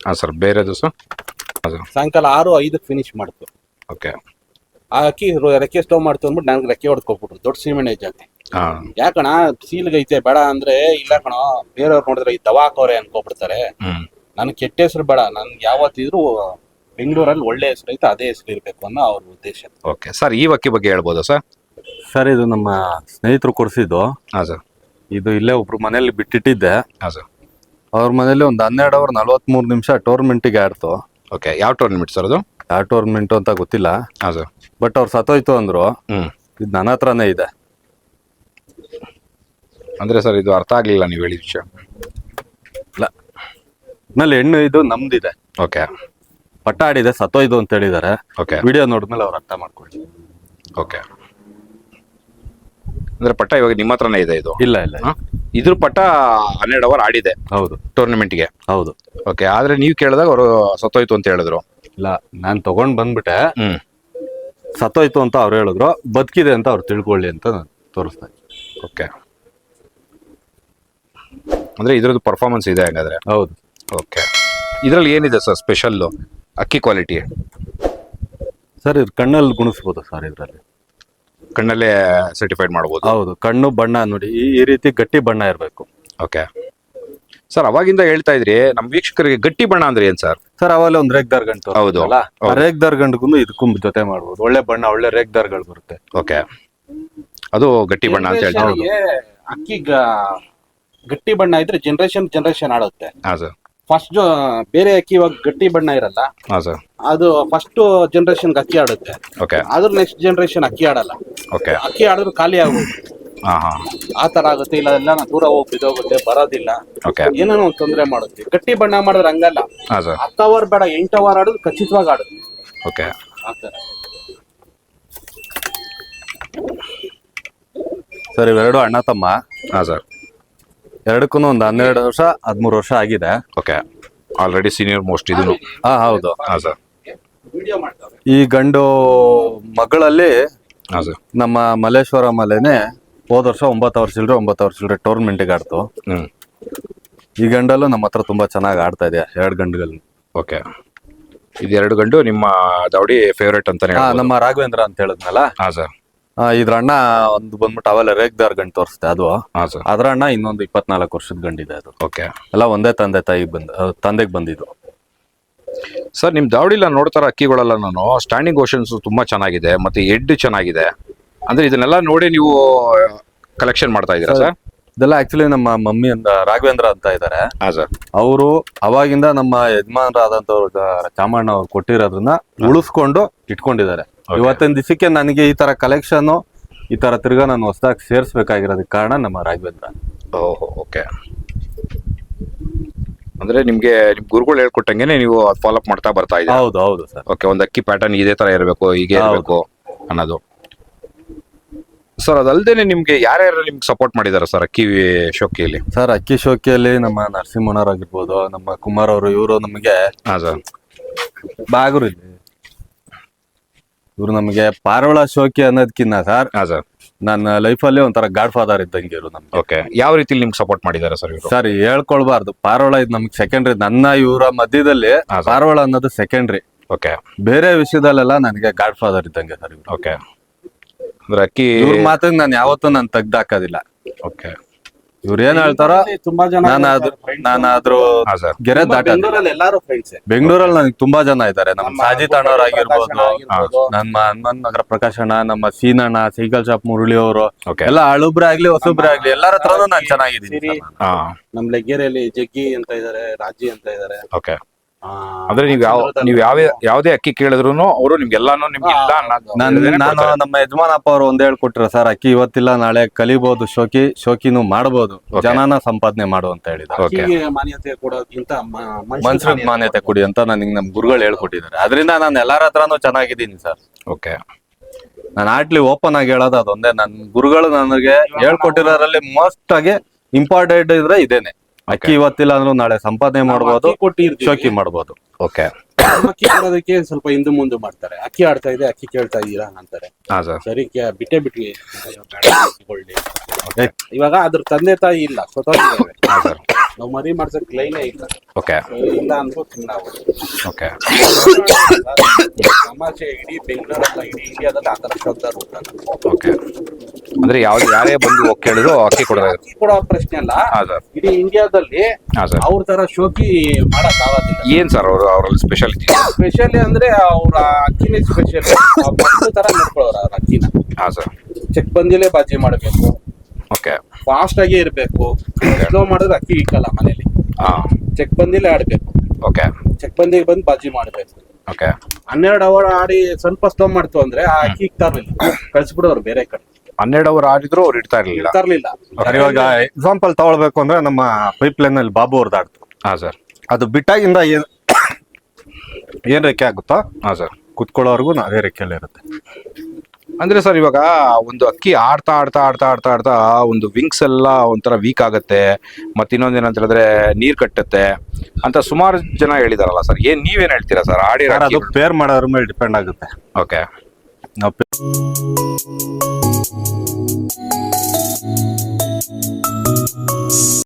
ಹಾಂ ಸರ್ ಬೇರೆದು ಸರ್ ಅದು. ಸಾಯಂಕಾಲ ಆರು ಐದು ಫಿನಿಶ್ ಮಾಡ್ತು. ಓಕೆ ಆ ಅಕ್ಕಿ ರೋ- ರೆಕ್ಕೆ ಸ್ಟವ್ ಮಾಡ್ತು ಅಂದ್ಬಿಟ್ಟು ನನಗೆ ರೆಕ್ಕೆ ಹೊಡ್ಕೊಬಿಟ್ರು ದೊಡ್ಡ ಸೀಮೆಣ್ಣೆ ಜಾತಿ ಹಾಂ. ಯಾಕಣ ಸೀಲ್ಗೈತೆ ಬೇಡ ಅಂದ್ರೆ ಇಲ್ಲ ಕಣ ಬೇರೆಯವ್ರು ನೋಡಿದ್ರೆ ಈ ದವಾ ಹಾಕೋರೆ ಅನ್ಕೊಬಿಡ್ತಾರೆ. ಹ್ಞೂ ನನ್ಗೆ ಕೆಟ್ಟ ಹೆಸರು ಬೇಡ ನನ್ಗೆ ಯಾವತ್ತಿದ್ರು ಬೆಂಗಳೂರಲ್ಲಿ ಒಳ್ಳೆ ಹೆಸರು ಐತೆ ಅದೇ ಹೆಸರು ಇರ್ಬೇಕು ಅನ್ನೋ ಅವ್ರ ಉದ್ದೇಶ. ಓಕೆ ಸರ್ ಈ ಅಕ್ಕಿ ಬಗ್ಗೆ ಹೇಳ್ಬೋದಾ ಸರ್ ಸರ್ ಇದು ನಮ್ಮ ಸ್ನೇಹಿತರು ಕೊಡಿಸಿದ್ದು. ಹಾಂ ಸರ್. ಇದು ಇಲ್ಲೇ ಒಬ್ರು ಮನೇಲಿ ಬಿಟ್ಟಿಟ್ಟಿದ್ದೆ. ಹಾಂ ಸರ್. ಅವ್ರ ಮನೇಲಿ ಒಂದು ಹನ್ನೆರಡು ಅವರ್ ನಲ್ವತ್ಮೂರು ನಿಮಿಷ ಟೂರ್ಮೆಂಟಿಗೆ ಆಡ್ತು. ಓಕೆ ಯಾವ ಟೋರ್ನಮೆಂಟ್ ಸರ್ ಅದು? ಯಾವ ಟೋರ್ನಮೆಂಟ್ ಅಂತ ಗೊತ್ತಿಲ್ಲ. ಹಾಂ ಸರ್. ಬಟ್ ಅವ್ರು ಸತ್ತೋಯ್ತು ಅಂದ್ರು. ಹ್ಞೂ ಇದು ನನ್ನ ಹತ್ರನೇ ಇದೆ. ಅಂದರೆ ಸರ್ ಇದು ಅರ್ಥ ಆಗಲಿಲ್ಲ ನೀವು ಹೇಳಿದ ವಿಷಯ. ಆಮೇಲೆ ಹೆಣ್ಣು ಇದು ನಮ್ದಿದೆ. ಓಕೆ. ಪಟ್ಟ ಆಡಿದೆ ಸತ್ತೋಯ್ತು ಅಂತ ಹೇಳಿದ್ದಾರೆ. ಓಕೆ. ವಿಡಿಯೋ ನೋಡಿದ್ಮೇಲೆ ಅವ್ರು ಅರ್ಥ ಮಾಡ್ಕೊಳ್ಳಿ. ಓಕೆ. ಅಂದರೆ ಪಟ್ಟ ಇವಾಗ ನಿಮ್ಮ ಹತ್ರನೇ ಇದೆ ಇದು? ಇಲ್ಲ ಇಲ್ಲ ಹಾಂ? ಇದ್ರ ಪಟ್ಟ ಹನ್ನೆರಡು ಅವರ್ ಆಡಿದೆ ಹೌದು. ಟೂರ್ನಮೆಂಟ್ಗೆ ಹೌದು. ಓಕೆ ಆದ್ರೆ ನೀವು ಕೇಳಿದಾಗ ಅವರು ಸತ್ತೋಯ್ತು ಅಂತ ಹೇಳಿದ್ರು. ಇಲ್ಲ ನಾನ್ ತಗೊಂಡ್ ಬಂದ್ಬಿಟ್ಟೆ. ಹ್ಮ್. ಸತ್ತೋಯ್ತು ಅಂತ ಅವ್ರು ಹೇಳಿದ್ರು. ಬದುಕಿದೆ ಅಂತ ಅವ್ರು ತಿಳ್ಕೊಳ್ಳಿ ಅಂತ ನಾನು ತೋರಿಸ್ದೆ. ಓಕೆ ಅಂದ್ರೆ ಇದ್ರದ್ದು ಪರ್ಫಾರ್ಮೆನ್ಸ್ ಇದೆ ಹಾಗಾದ್ರೆ. ಹೌದು. ಓಕೆ ಇದ್ರಲ್ಲಿ ಏನಿದೆ ಸರ್ ಸ್ಪೆಷಲ್ ಅಕ್ಕಿ ಕ್ವಾಲಿಟಿ ಸರ್ ಇದು ಕಣ್ಣಲ್ಲಿ ಗುಣಿಸ್ಬೋದು ಸರ್ ಇದರಲ್ಲಿ? ಕಣ್ಣಲ್ಲೇ ಸರ್ಟಿಫೈಡ್ ಮಾಡ್ಬೋದು. ಹೌದು ಕಣ್ಣು ಬಣ್ಣ ನೋಡಿ ಈ ಈ ರೀತಿ ಗಟ್ಟಿ ಬಣ್ಣ ಇರಬೇಕು. ಓಕೆ ಸರ್ ಅವಾಗಿಂದ ಹೇಳ್ತಾ ಇದ್ರಿ ನಮ್ಮ ವೀಕ್ಷಕರಿಗೆ ಗಟ್ಟಿ ಬಣ್ಣ ಅಂದ್ರೆ ಏನ್ ಸರ್ ಸರ್ ಅವಾಗ ಒಂದ್ ರೇಗ್ದಾರ್ ದಾರ್ಗಂಟು ಹೌದು, ಅಲ್ಲ ಹೌದು. ರೇಗ್ ದಾರ್ಗಂಡ್ಗೂ ಇದಕ್ಕೂ ಜೊತೆ ಮಾಡ್ಬೋದು. ಒಳ್ಳೆ ಬಣ್ಣ ಒಳ್ಳೆ ರೇಗ್ ದಾರ್ಗಳು ಬರುತ್ತೆ. ಓಕೆ ಅದು ಗಟ್ಟಿ ಬಣ್ಣ ಅಂತ ಹೇಳ್ತಾರೆ? Generationಗೆ ಅಕ್ಕಿ ಗ- ಗಟ್ಟಿ ಬಣ್ಣ ಇದ್ರೆ ಜನರೇಷನ್ ಜನರೇಷನ್ ಆಡುತ್ತೆ ಹಾ ಸರ್ ಫಸ್ಟ್ ಬೇರೆ ಅಕ್ಕಿ ಇವಾಗ ಗಟ್ಟಿ ಬಣ್ಣ ಇರಲ್ಲ. ಹಾ ಸರ್ ಅದು ಫಸ್ಟ್ ಜನರೇಷನ್ ಅಕ್ಕಿ ಆಡುತ್ತೆ. ಓಕೆ ಆದ್ರೂ ನೆಕ್ಸ್ಟ್ ಜನರೇಷನ್ ಅಕ್ಕಿ ಆಡಲ್ಲ. ಓಕೆ ಅಕ್ಕಿ ಆಡಿದ್ರೆ ಖಾಲಿ ಆಗುತ್ತೆ ಹಾ ಹಾ. ಆ ತರ ಆಗುತ್ತೆ ಇಲ್ಲ ಎಲ್ಲ ದೂರ ಹೋಗಿ ಬಿದ್ದೋಗುತ್ತೆ ಬರೋದಿಲ್ಲ. ಓಕೆ ಏನೇನೋ ಒಂದು ತೊಂದರೆ ಮಾಡುತ್ತೆ. ಗಟ್ಟಿ ಬಣ್ಣ ಮಾಡಿದ್ರೆ ಹಂಗಲ್ಲ. ಹಾ ಸರ್ ಹತ್ತು ಅವರ್ ಬೇಡ ಎಂಟು ಅವರ್ ಆಡೋದು ಖಚಿತವಾಗಿ ಆಡುತ್ತೆ. ಓಕೆ ಆ ಸರ್ ಇವೆರಡು ಅಣ್ಣ ತಮ್ಮ. ಹಾ ಸರ್ ಎರಡಕ್ಕೂ ಒಂದು ಹನ್ನೆರಡು ವರ್ಷ ಹದಿಮೂರು ವರ್ಷ ಆಗಿದೆ. ಓಕೆ ಆಲ್ರೆಡಿ ಸೀನಿಯರ್ ಮೋಸ್ಟ್ ಇದನ್ನು. ಹಾ ಹೌದು. ಹಾಂ ಸರ್ ಈ ಗಂಡು ಮಗಳಲ್ಲಿ ಹಾಂ ಸರ್ ನಮ್ಮ ಮಲ್ಲೇಶ್ವರ ಮಲೆನೆ ಹೋದ ವರ್ಷ ಒಂಬತ್ತು ವರ್ಷ ಇಲ್ರಿ ಒಂಬತ್ತು ವರ್ಷ ಚಿಲ್ಲರೆ ಟೂರ್ನಮೆಂಟಿಗೆ ಆಡ್ತು. ಈ ಗಂಡಲ್ಲೂ ನಮ್ಮ ಹತ್ರ ತುಂಬಾ ಚೆನ್ನಾಗಿ ಆಡ್ತಾ ಇದೆ ಎರಡು ಗಂಡುಗಳು ಓಕೆ ಇದು ಎರಡು ಗಂಡು ನಿಮ್ಮ ದೌಡಿ ಫೇವ್ರೇಟ್ ಅಂತಾನೆ ಹೇಳ್ಬೋದು. ನಮ್ಮ ರಾಘವೇಂದ್ರ ಅಂತ ಹೇಳಿದ್ನಲ್ಲ? ಹಾಂ ಸರ್ ಇದ್ರ ಅಣ್ಣ ಒಂದು ಬಂದ್ಬಿಟ್ಟು ಅವೆಲ್ಲ ರೇಗ್ದಾರ್ ಗಂಡ್ ತೋರಿಸ್ತೆ ಅದು. ಹಾ ಸರ್. ಅದ್ರ ಅಣ್ಣ ಇನ್ನೊಂದು ಇಪ್ಪತ್ನಾಲ್ಕು ವರ್ಷದ ಗಂಡಿದೆ ಅದು. ಓಕೆ. ಎಲ್ಲ ಒಂದೇ ತಂದೆ ತಾಯಿ ಬಂದ ತಂದೆಗೆ ಬಂದಿದ್ದು. ಸರ್ ನಿಮ್ ದಾವಡಿಲ್ಲ ನೋಡ್ತಾರ ಅಕ್ಕಿಗಳೆಲ್ಲ ನಾನು. ಸ್ಟ್ಯಾಂಡಿಂಗ್ ಓಷನ್ಸ್ ತುಂಬಾ ಚೆನ್ನಾಗಿದೆ ಮತ್ತೆ ಎಡ್ ಚೆನ್ನಾಗಿದೆ. ಅಂದ್ರೆ ಇದನ್ನೆಲ್ಲ ನೋಡಿ ನೀವು ಕಲೆಕ್ಷನ್ ಮಾಡ್ತಾ ಇದೀರಾ ಸರ್ ಇದೆಲ್ಲ ಆಕ್ಚುಲಿ ನಮ್ಮ ಮಮ್ಮಿ ಅಂತ ರಾಘವೇಂದ್ರ ಅಂತ ಇದ್ದಾರೆ ಹಾ ಸರ್. ಅವರು ಅವಾಗಿಂದ ನಮ್ಮ ಯಜಮಾನರಾದಂತವ್ರ ಚಾಮಣ್ಣ ಅವ್ರು ಕೊಟ್ಟಿರೋದನ್ನ ಉಳಿಸ್ಕೊಂಡು ಇಟ್ಕೊಂಡಿದ್ದಾರೆ. ಇವತ್ತಿನ ದಿವಸಕ್ಕೆ ನನಗೆ ಈ ತರ ಕಲೆಕ್ಷನ್ ಈ ತರ ತಿರ್ಗಾ ನಾನು ಹೊಸದಾಗಿ ಸೇರಿಸಬೇಕಾಗಿರೋದಕ್ಕೆ ಕಾರಣ ನಮ್ಮ ರಾಘವೇಂದ್ರ ಓಹೋ ಓಕೆ ಅಂದ್ರೆ ನಿಮ್ಗೆ ನಿಮ್ ಗುರುಗಳು ಹೇಳ್ಕೊಟ್ಟಂಗೆ ನೀವು ಫಾಲೋ ಅಪ್ ಮಾಡ್ತಾ ಬರ್ತಾ ಇದ್ದೀರಾ? ಹೌದು ಹೌದು ಸರ್. ಓಕೆ ಒಂದು ಅಕ್ಕಿ ಪ್ಯಾಟರ್ನ್ ಇದೇ ತರ ಇರಬೇಕು ಹೀಗೆ. ಇರಬೇಕು ಅನ್ನೋದು. ಸರ್ ಅದಲ್ದೇನೆ ನಿಮ್ಗೆ ಯಾರ್ಯಾರು ನಿಮ್ಗೆ ಸಪೋರ್ಟ್ ಮಾಡಿದಾರೆ ಸರ್ ಅಕ್ಕಿ ಶೋಕಿಯಲ್ಲಿ? ಸರ್ ಅಕ್ಕಿ ಶೋಕಿಯಲ್ಲಿ ನಮ್ಮ ನರಸಿಂಹನವ್ರು ಆಗಿರ್ಬೋದು ನಮ್ಮ ಕುಮಾರ್ ಅವರು ಇವರು ನಮಗೆ ಬಾಗುರು ಇಲ್ಲಿ ಇವ್ರು ನಮಗೆ ಪಾರವಳ ಶೋಕಿ ಅನ್ನೋದಕ್ಕಿನ್ನ ಸರ್ ಹಾ ಸರ್. ನನ್ನ ಲೈಫಲ್ಲಿ ಒಂಥರ ಗಾಡ್ ಫಾದರ್ ಇದ್ದಂಗೆ ಇವರು ನಮ್ಗೆ. ಓಕೆ. ಯಾವ ರೀತಿ ನಿಮ್ಗೆ ಸಪೋರ್ಟ್ ಮಾಡಿದ್ದಾರೆ ಸರ್ ಇವರು? ಸರ್ ಹೇಳ್ಕೊಳ್ಬಾರ್ದು. ಪಾರವಳ ಇದು ನಮ್ಗೆ ಸೆಕೆಂಡ್ರಿ ನನ್ನ ಇವರ ಮಧ್ಯದಲ್ಲಿ ಹಾ. ಪಾರೋಳ ಅನ್ನೋದು ಸೆಕೆಂಡ್ರಿ ಓಕೆ. ಬೇರೆ ವಿಷಯದಲ್ಲೆಲ್ಲ ನನಗೆ ಗಾಡ್ ಫಾದರ್ ಇದ್ದಂಗೆ ಸರ್ ಇವ್ರು. ಓಕೆ. ಅಂದ್ರೆ ಅಕ್ಕಿ ಇವ್ರ ಮಾತಿಗೆ ನಾನು ಯಾವತ್ತೂ ನಾನು ತೆಗ್ದು ಹಾಕೋದಿಲ್ಲ. ಓಕೆ. ಇವ್ರು ಏನ್ ಹೇಳ್ತಾರ ತುಂಬಾ ಜನ ನಾನಾದ್ರೂ ನಾನಾದ್ರೂ ಹಾ ಸರ್. ಗೆರೆ ದಾಟ ಬೆಂಗಳೂರಲ್ಲಿ ಎಲ್ಲಾರು ಫ್ರೆಂಡ್ಸ್ ಬೆಂಗಳೂರಲ್ಲಿ ನನಗೆ ತುಂಬಾ ಜನ ಇದ್ದಾರೆ. ನಮ್ಮ ಸಾಜಿತ್ ಅಣ್ಣವ್ರು ಆಗಿರ್ಬೋದು. ನಮ್ಮ ಹನುಮನ್ ನಗರ ಪ್ರಕಾಶಣ್ಣ ನಮ್ಮ ಸೀನಣ್ಣ ಸೈಕಲ್ ಶಾಪ್ ಮುರಳಿ ಅವರು ಎಲ್ಲ ಹಳುಬ್ರೆ ಆಗ್ಲಿ ಹೊಸಬ್ರೆ ಆಗ್ಲಿ ಎಲ್ಲರ ಹತ್ರನೂ ನಾನು ಚೆನ್ನಾಗಿದ್ದೀನಿ. ಹಾ. ನಮ್ ಲೆಗ್ಗೆರೆಯಲ್ಲಿ ಜಗ್ಗಿ ಅಂತ ಇದಾರೆ ರಾಜಿ ಅಂತ ಇದಾರೆ. ಓಕೆ ಅಂದ್ರೆ ನೀವು ಯಾವ ನೀವು ಯಾವ ಯಾವ್ದೇ ಅಕ್ಕಿ ಕೇಳಿದ್ರು ಅವರು ನಿಮ್ಗೆಲ್ಲಾನು ನಿಮ್ಗೆ ಇಲ್ಲ ಅನ್ನೋದು. ನಾನು ನಾನು. ನಮ್ಮ ಯಜಮಾನಪ್ಪ ಅವರು ಒಂದ್ ಹೇಳ್ಕೊಟ್ರ ಸರ್ ಅಕ್ಕಿ ಇವತ್ತಿಲ್ಲ ನಾಳೆ ಕಲಿಬಹುದು ಶೋಕಿ ಶೋಕಿನೂ ಮಾಡಬಹುದು ಜನಾನ ಸಂಪಾದನೆ ಮಾಡು ಅಂತ ಹೇಳಿದ್ರು ಮಾನ್ಯತೆ ಕೊಡೋದ್ಕಿಂತ ಮ- ಮನುಷ್ಯನಿಗೆ ಮಾನ್ಯತೆ ಕೊಡಿ ಅಂತ ನನಗೆ ನಮ್ ಗುರುಗಳು ಹೇಳ್ಕೊಟ್ಟಿದ್ದಾರೆ. ಅದರಿಂದ ನಾನು ಎಲ್ಲಾರ ಹತ್ರನು ಚೆನ್ನಾಗಿದ್ದೀನಿ ಸರ್. ಓಕೆ ನಾನು ಆಟ್ಲಿ ಓಪನ್ ಆಗಿ ಹೇಳೋದು ಅದೊಂದೇ. ನನ್ನ ಗುರುಗಳು ನನಗೆ ಹೇಳ್ಕೊಟ್ಟಿರೋದ್ರಲ್ಲಿ ಮೋಸ್ಟ್ ಆಗಿ ಇಂಪಾರ್ಟೆಂಟ್ ಇದ್ರೆ ಇದೇನೆ. ಅಕ್ಕಿ ಇವತ್ತಿಲ್ಲ ಅಂದ್ರೂ ನಾಳೆ ಸಂಪಾದನೆ ಮಾಡಬಹುದು. ಶೋಕಿ ಮಾಡಬಹುದು ಓಕೆ *coughs* ಅಕ್ಕಿ ಕೊಡೋದಕ್ಕೆ ಸ್ವಲ್ಪ ಹಿಂದೆ ಮುಂದೆ ಮಾಡ್ತಾರೆ. ಅಕ್ಕಿ ಆಡ್ತಾ ಇದೆ ಅಕ್ಕಿ ಕೇಳ್ತಾ ಇದೀರಾ ಅಂತಾರೆ. ಹಾ ಸರ್. ಬಿಟ್ಟೆ ಬಿಟ್ಟಿ ಇವಾಗ ಅದ್ರ ತಂದೆ ತಾಯಿ ಇಲ್ಲ ಸ್ವತಃ ನಾವು ಮರಿ ಮಾಡ್ಸಕ್ ಲೈನೇ ಇಲ್ಲ. ಓಕೆ ಇಲ್ಲ ಅಂದ್ರೂ ನಾವು ಓಕೆ ಸಮಾಜ ಇಡೀ ಬೆಂಗಳೂರಲ್ಲ ಇಡೀ ಇಂಡಿಯಾದಲ್ಲಿ ಆ ತರ ಶಬ್ದ ರೂಪ ಓಕೆ ಅಂದ್ರೆ ಯಾವ್ದು ಯಾರೇ ಬಂದು ಹೋಗಿ ಕೇಳಿದ್ರು ಅಕ್ಕಿ ಕೊಡೋದು ಅಕ್ಕಿ ಕೊಡೋ ಪ್ರಶ್ನೆ ಅಲ್ಲ. ಹಾಂ ಸರ್ ಇಡೀ ಇಂಡಿಯಾದಲ್ಲಿ ಹಾಂ ಸರ್ ಅವ್ರ ತರ ಶೋಕಿ ಮಾಡಕ್ ಆಗೋದಿಲ್ಲ. ಏನ್ ಸರ್ ಅವರು ಅವರಲ್ಲಿ ಸ್ಪೆಷಾಲಿಟಿ ಸ್ಪೆಷಲಿ ಅಂದ್ರೆ ಅವ್ರ ಅಕ್ಕಿನೇ ಸ್ಪೆಷಲ್ ತರ ನೋಡ್ಕೊಳ್ಳೋರು ಅವ್ರ ಅಕ್ಕಿನ. ಹಾ ಸರ್ ಚೆಕ್ ಬಂದಿಲೇ ಬಾಜಿ ಮಾಡಬೇಕು. ಓಕೆ ಫಾಸ್ಟ್ ಆಗೇ ಇರಬೇಕು. ಸ್ಲೋ ಮಾಡಿದ್ರೆ ಅಕ್ಕಿ ಇಕ್ಕಲ್ಲ ಮನೇಲಿ. ಚೆಕ್ ಬಂದಿಲ್ಲ ಆಡ್ಬೇಕು. ಓಕೆ ಚೆಕ್ ಬಂದಿಗೆ ಬಂದು ಬಾಜಿ ಮಾಡಬೇಕು. ಓಕೆ ಹನ್ನೆರಡು ಅವರ್ ಆಡಿ ಸ್ವಲ್ಪ ಸ್ಲೋ ಮಾಡ್ತು ಅಂದ್ರೆ ಆ ಅಕ್ಕಿ ಇಕ್ತಾ ಇರ್ಲಿಲ್ಲ. ಕಳ್ಸ್ಬಿಡೋರು ಬೇರೆ ಕಡೆ. ಹನ್ನೆರಡು ಅವರ್ ಆಡಿದ್ರು ಅವ್ರು ಇಡ್ತಾ ಇರ್ಲಿಲ್ಲ. ಇರ್ತಾ ಇರ್ಲಿಲ್ಲ. ಇವಾಗ ಎಕ್ಸಾಂಪಲ್ ತಗೊಳ್ಬೇಕು ಅಂದ್ರೆ ನಮ್ಮ ಪೈಪ್ ಲೈನ್ ಅಲ್ಲಿ ಬಾಬು ಅವ್ರದ್ದಾಡ್ತು ಹಾ ಸರ್ ಅದು ಬಿಟ್ಟಾಗಿಂದ ಏನ್ ಏನ್ ರೆಕ್ಕೆ ಆಗುತ್ತಾ? ಹಾ ಸರ್ ಕುತ್ಕೊಳ್ಳೋರ್ಗು ಅದೇ ರೆಕ್ಕೆಲ್ಲ ಇರುತ್ತೆ. ಅಂದ್ರೆ ಸರ್ ಇವಾಗ ಒಂದು ಅಕ್ಕಿ ಆಡ್ತಾ ಆಡ್ತಾ ಆಡ್ತಾ ಆಡ್ತಾ ಆಡ್ತಾ ಒಂದು ವಿಂಗ್ಸ್ ಎಲ್ಲ ಒಂಥರ ವೀಕ್ ಆಗುತ್ತೆ ಮತ್ತೆ ಇನ್ನೊಂದೇನಂತ ಹೇಳಿದ್ರೆ ನೀರ್ ಕಟ್ಟುತ್ತೆ ಅಂತ ಸುಮಾರು ಜನ ಹೇಳಿದಾರಲ್ಲ ಸರ್. ಏನ್ ನೀವೇನ್ ಹೇಳ್ತೀರಾ ಸರ್? ಆಡಿ ಸರ್ ಅದು ಪೇರ್ ಮಾಡೋದ್ರ ಮೇಲೆ ಡಿಪೆಂಡ್ ಆಗುತ್ತೆ. ಓಕೆ. ನಾವು